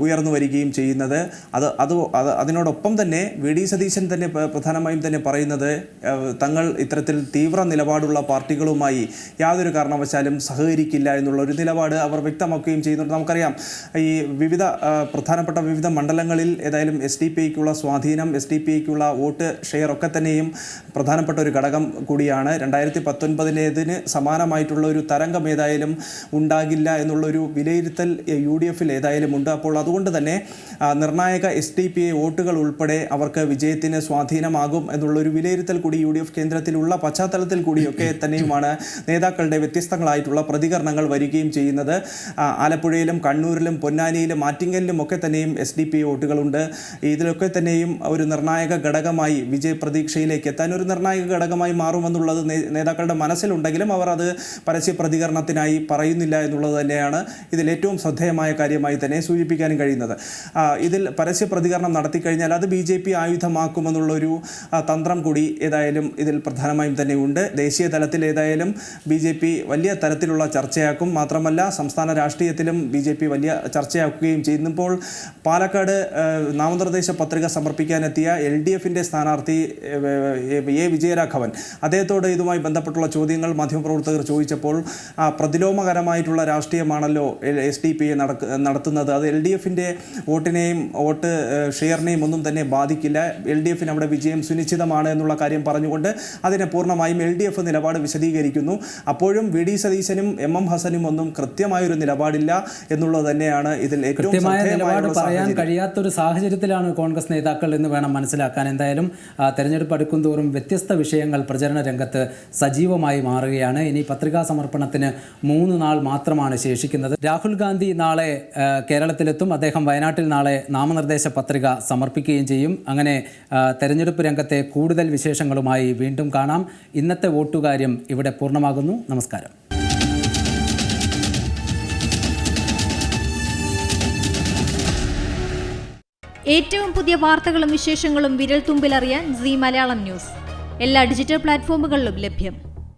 ഉയർന്നു വരികയും ചെയ്യുന്നത്. അത് അത് അത് അതിനോടൊപ്പം തന്നെ വി ഡി സതീശൻ തന്നെ പ്ര- പ്രധാനമായും തന്നെ പറയുന്നത് തങ്ങൾ ഇത്തരത്തിൽ തീവ്ര നിലപാടുള്ള പാർട്ടികളുമായി യാതൊരു കാരണവശാലും സഹകരിക്കില്ല എന്നുള്ള ഒരു നിലപാട് അവർ വ്യക്തമാക്കുകയും ചെയ്യുന്നുണ്ട്. നമുക്കറിയാം ഈ വിവിധ പ്രധാനപ്പെട്ട വിവിധ മണ്ഡലങ്ങളിൽ ഏതായാലും എസ് ഡി പി ഐക്കുള്ള സ്വാധീനം എസ് ഡി പി ഐക്കുള്ള വോട്ട് ഷെയർ ഒക്കെ തന്നെയും പ്രധാനപ്പെട്ട ഒരു ഘടകം കൂടിയാണ്. രണ്ടായിരത്തി പത്തൊൻപതിലേതിന് സമാനമായിട്ടുള്ള ഒരു തരംഗം ഏതായാലും ഉണ്ടാകില്ല എന്നുള്ളൊരു വിലയിരുത്തൽ യു ഡി എഫിൽ ഏതായാലും ഉണ്ട്. അപ്പോൾ അതുകൊണ്ട് തന്നെ നിർണായക എസ് ഡി പി ഐ വോട്ടുകൾ ഉൾപ്പെടെ അവർക്ക് വിജയത്തിന് സ്വാധീനമാകും എന്നുള്ളൊരു വിലയിരുത്തൽ കൂടി യു ഡി എഫ് കേന്ദ്രത്തിലുള്ള പശ്ചാത്തലത്തിൽ കൂടിയൊക്കെ തന്നെയുമാണ് നേതാക്കളുടെ വ്യത്യസ്തങ്ങളായിട്ടുള്ള പ്രതികരണങ്ങൾ വരികയും ചെയ്യുന്നത്. ആലപ്പുഴയിലും കണ്ണൂരിലും പൊന്നാനിയിലും ആറ്റിങ്ങലിലും ഒക്കെ തന്നെയും എസ് ഡി പി വോട്ടുകളുണ്ട്. ഇതിലൊക്കെ തന്നെയും ഒരു നിർണായക ഘടകമായി വിജയ പ്രതീക്ഷയിലേക്ക് എത്താൻ ഒരു നിർണായക ഘടകമായി മാറുമെന്നുള്ളത് നേതാക്കളുടെ നേതാക്കളുടെ മനസ്സിലുണ്ടെങ്കിലും അവർ അത് പരസ്യ പ്രതികരണത്തിനായി പറയുന്നില്ല എന്നുള്ളത് തന്നെയാണ് ഇതിൽ ഏറ്റവും ശ്രദ്ധേയമായ കാര്യമായി തന്നെ സൂചിപ്പിക്കാനും കഴിയുന്നത്. ഇതിൽ പരസ്യ പ്രതികരണം നടത്തിക്കഴിഞ്ഞാൽ അത് ബി ജെ പി ആയുധമാക്കുമെന്നുള്ളൊരു തന്ത്രം കൂടി ഏതായാലും ഇതിൽ പ്രധാനമായും തന്നെ ഉണ്ട്. ദേശീയ തലത്തിൽ ഏതായാലും ബി ജെ പി വലിയ തരത്തിലുള്ള ചർച്ചയാക്കും. മാത്രമല്ല സംസ്ഥാന രാഷ്ട്രീയത്തിലും ബി ജെ പി വലിയ ചർച്ചയാക്കുകയും ചെയ്യുന്നപ്പോൾ പാലക്കാട് നാമനിർദ്ദേശ പത്രിക സമർപ്പിക്കാനെത്തിയ എൽ ഡി എഫിന്റെ സ്ഥാനാർത്ഥി എ വിജയരാഘവൻ. അദ്ദേഹത്തോട് ഇതുമായി ബന്ധപ്പെട്ടുള്ള ചോദ്യങ്ങൾ മാധ്യമപ്രവർത്തകർ ചോദിച്ചപ്പോൾ ആ, പ്രതിലോമകരമായിട്ടുള്ള രാഷ്ട്രീയമാണല്ലോ എസ് ഡി പി എ നടത്തുന്നത്. അത് എൽ ഡി എഫിന്റെ വോട്ടിനെയും വോട്ട് ഷെയറിനെയും ഒന്നും തന്നെ ബാധിക്കില്ല. എൽ ഡി എഫിന് അവിടെ വിജയം സുനിശ്ചിതമാണ് എന്നുള്ള കാര്യം പറഞ്ഞുകൊണ്ട് അതിനെ പൂർണമായും എൽ ഡി എഫ് നിലപാട് വിശദീകരിക്കുന്നു. അപ്പോഴും വി. ഡി. സതീശനും എം. എം. ഹസനും ഒന്നും കൃത്യമായൊരു നിലപാടില്ല എന്നുള്ളത് തന്നെയാണ് ഇതിൽ ഏറ്റവും കൃത്യമായ നിലപാട് പറയാൻ കഴിയാത്തൊരു സാഹചര്യത്തിലാണ് കോൺഗ്രസ് നേതാക്കൾ എന്ന് വേണം മനസ്സിലാക്കാൻ. എന്തായാലും തെരഞ്ഞെടുപ്പ് അടുക്കും തോറും വ്യത്യസ്ത വിഷയങ്ങൾ പ്രചരണ രംഗത്ത് സജീവമായി മാറുകയാണ്. ഇനി പത്രികാ സമർപ്പണത്തിന് മൂന്ന് നാൾ മാത്രമാണ് ശേഷിക്കുന്നത്. രാഹുൽ ഗാന്ധി നാളെ കേരളത്തിലെത്തും. അദ്ദേഹം വയനാട്ടിൽ നാളെ നാമനിർദ്ദേശ പത്രിക സമർപ്പിക്കുകയും ചെയ്യും. അങ്ങനെ തെരഞ്ഞെടുപ്പ് രംഗത്തെ കൂടുതൽ വിശേഷങ്ങളുമായി വീണ്ടും കാണാം. ഇന്നത്തെ വോട്ടുകാര്യം ഇവിടെ പൂർണമാകുന്നു. നമസ്കാരം. ഏറ്റവും പുതിയ വാർത്തകളും വിശേഷങ്ങളും വിരൽ തുമ്പിലറിയാൻ സി മലയാളം ന്യൂസ്. എല്ലാ ഡിജിറ്റൽ പ്ലാറ്റ്ഫോമുകളിലും ലഭ്യം.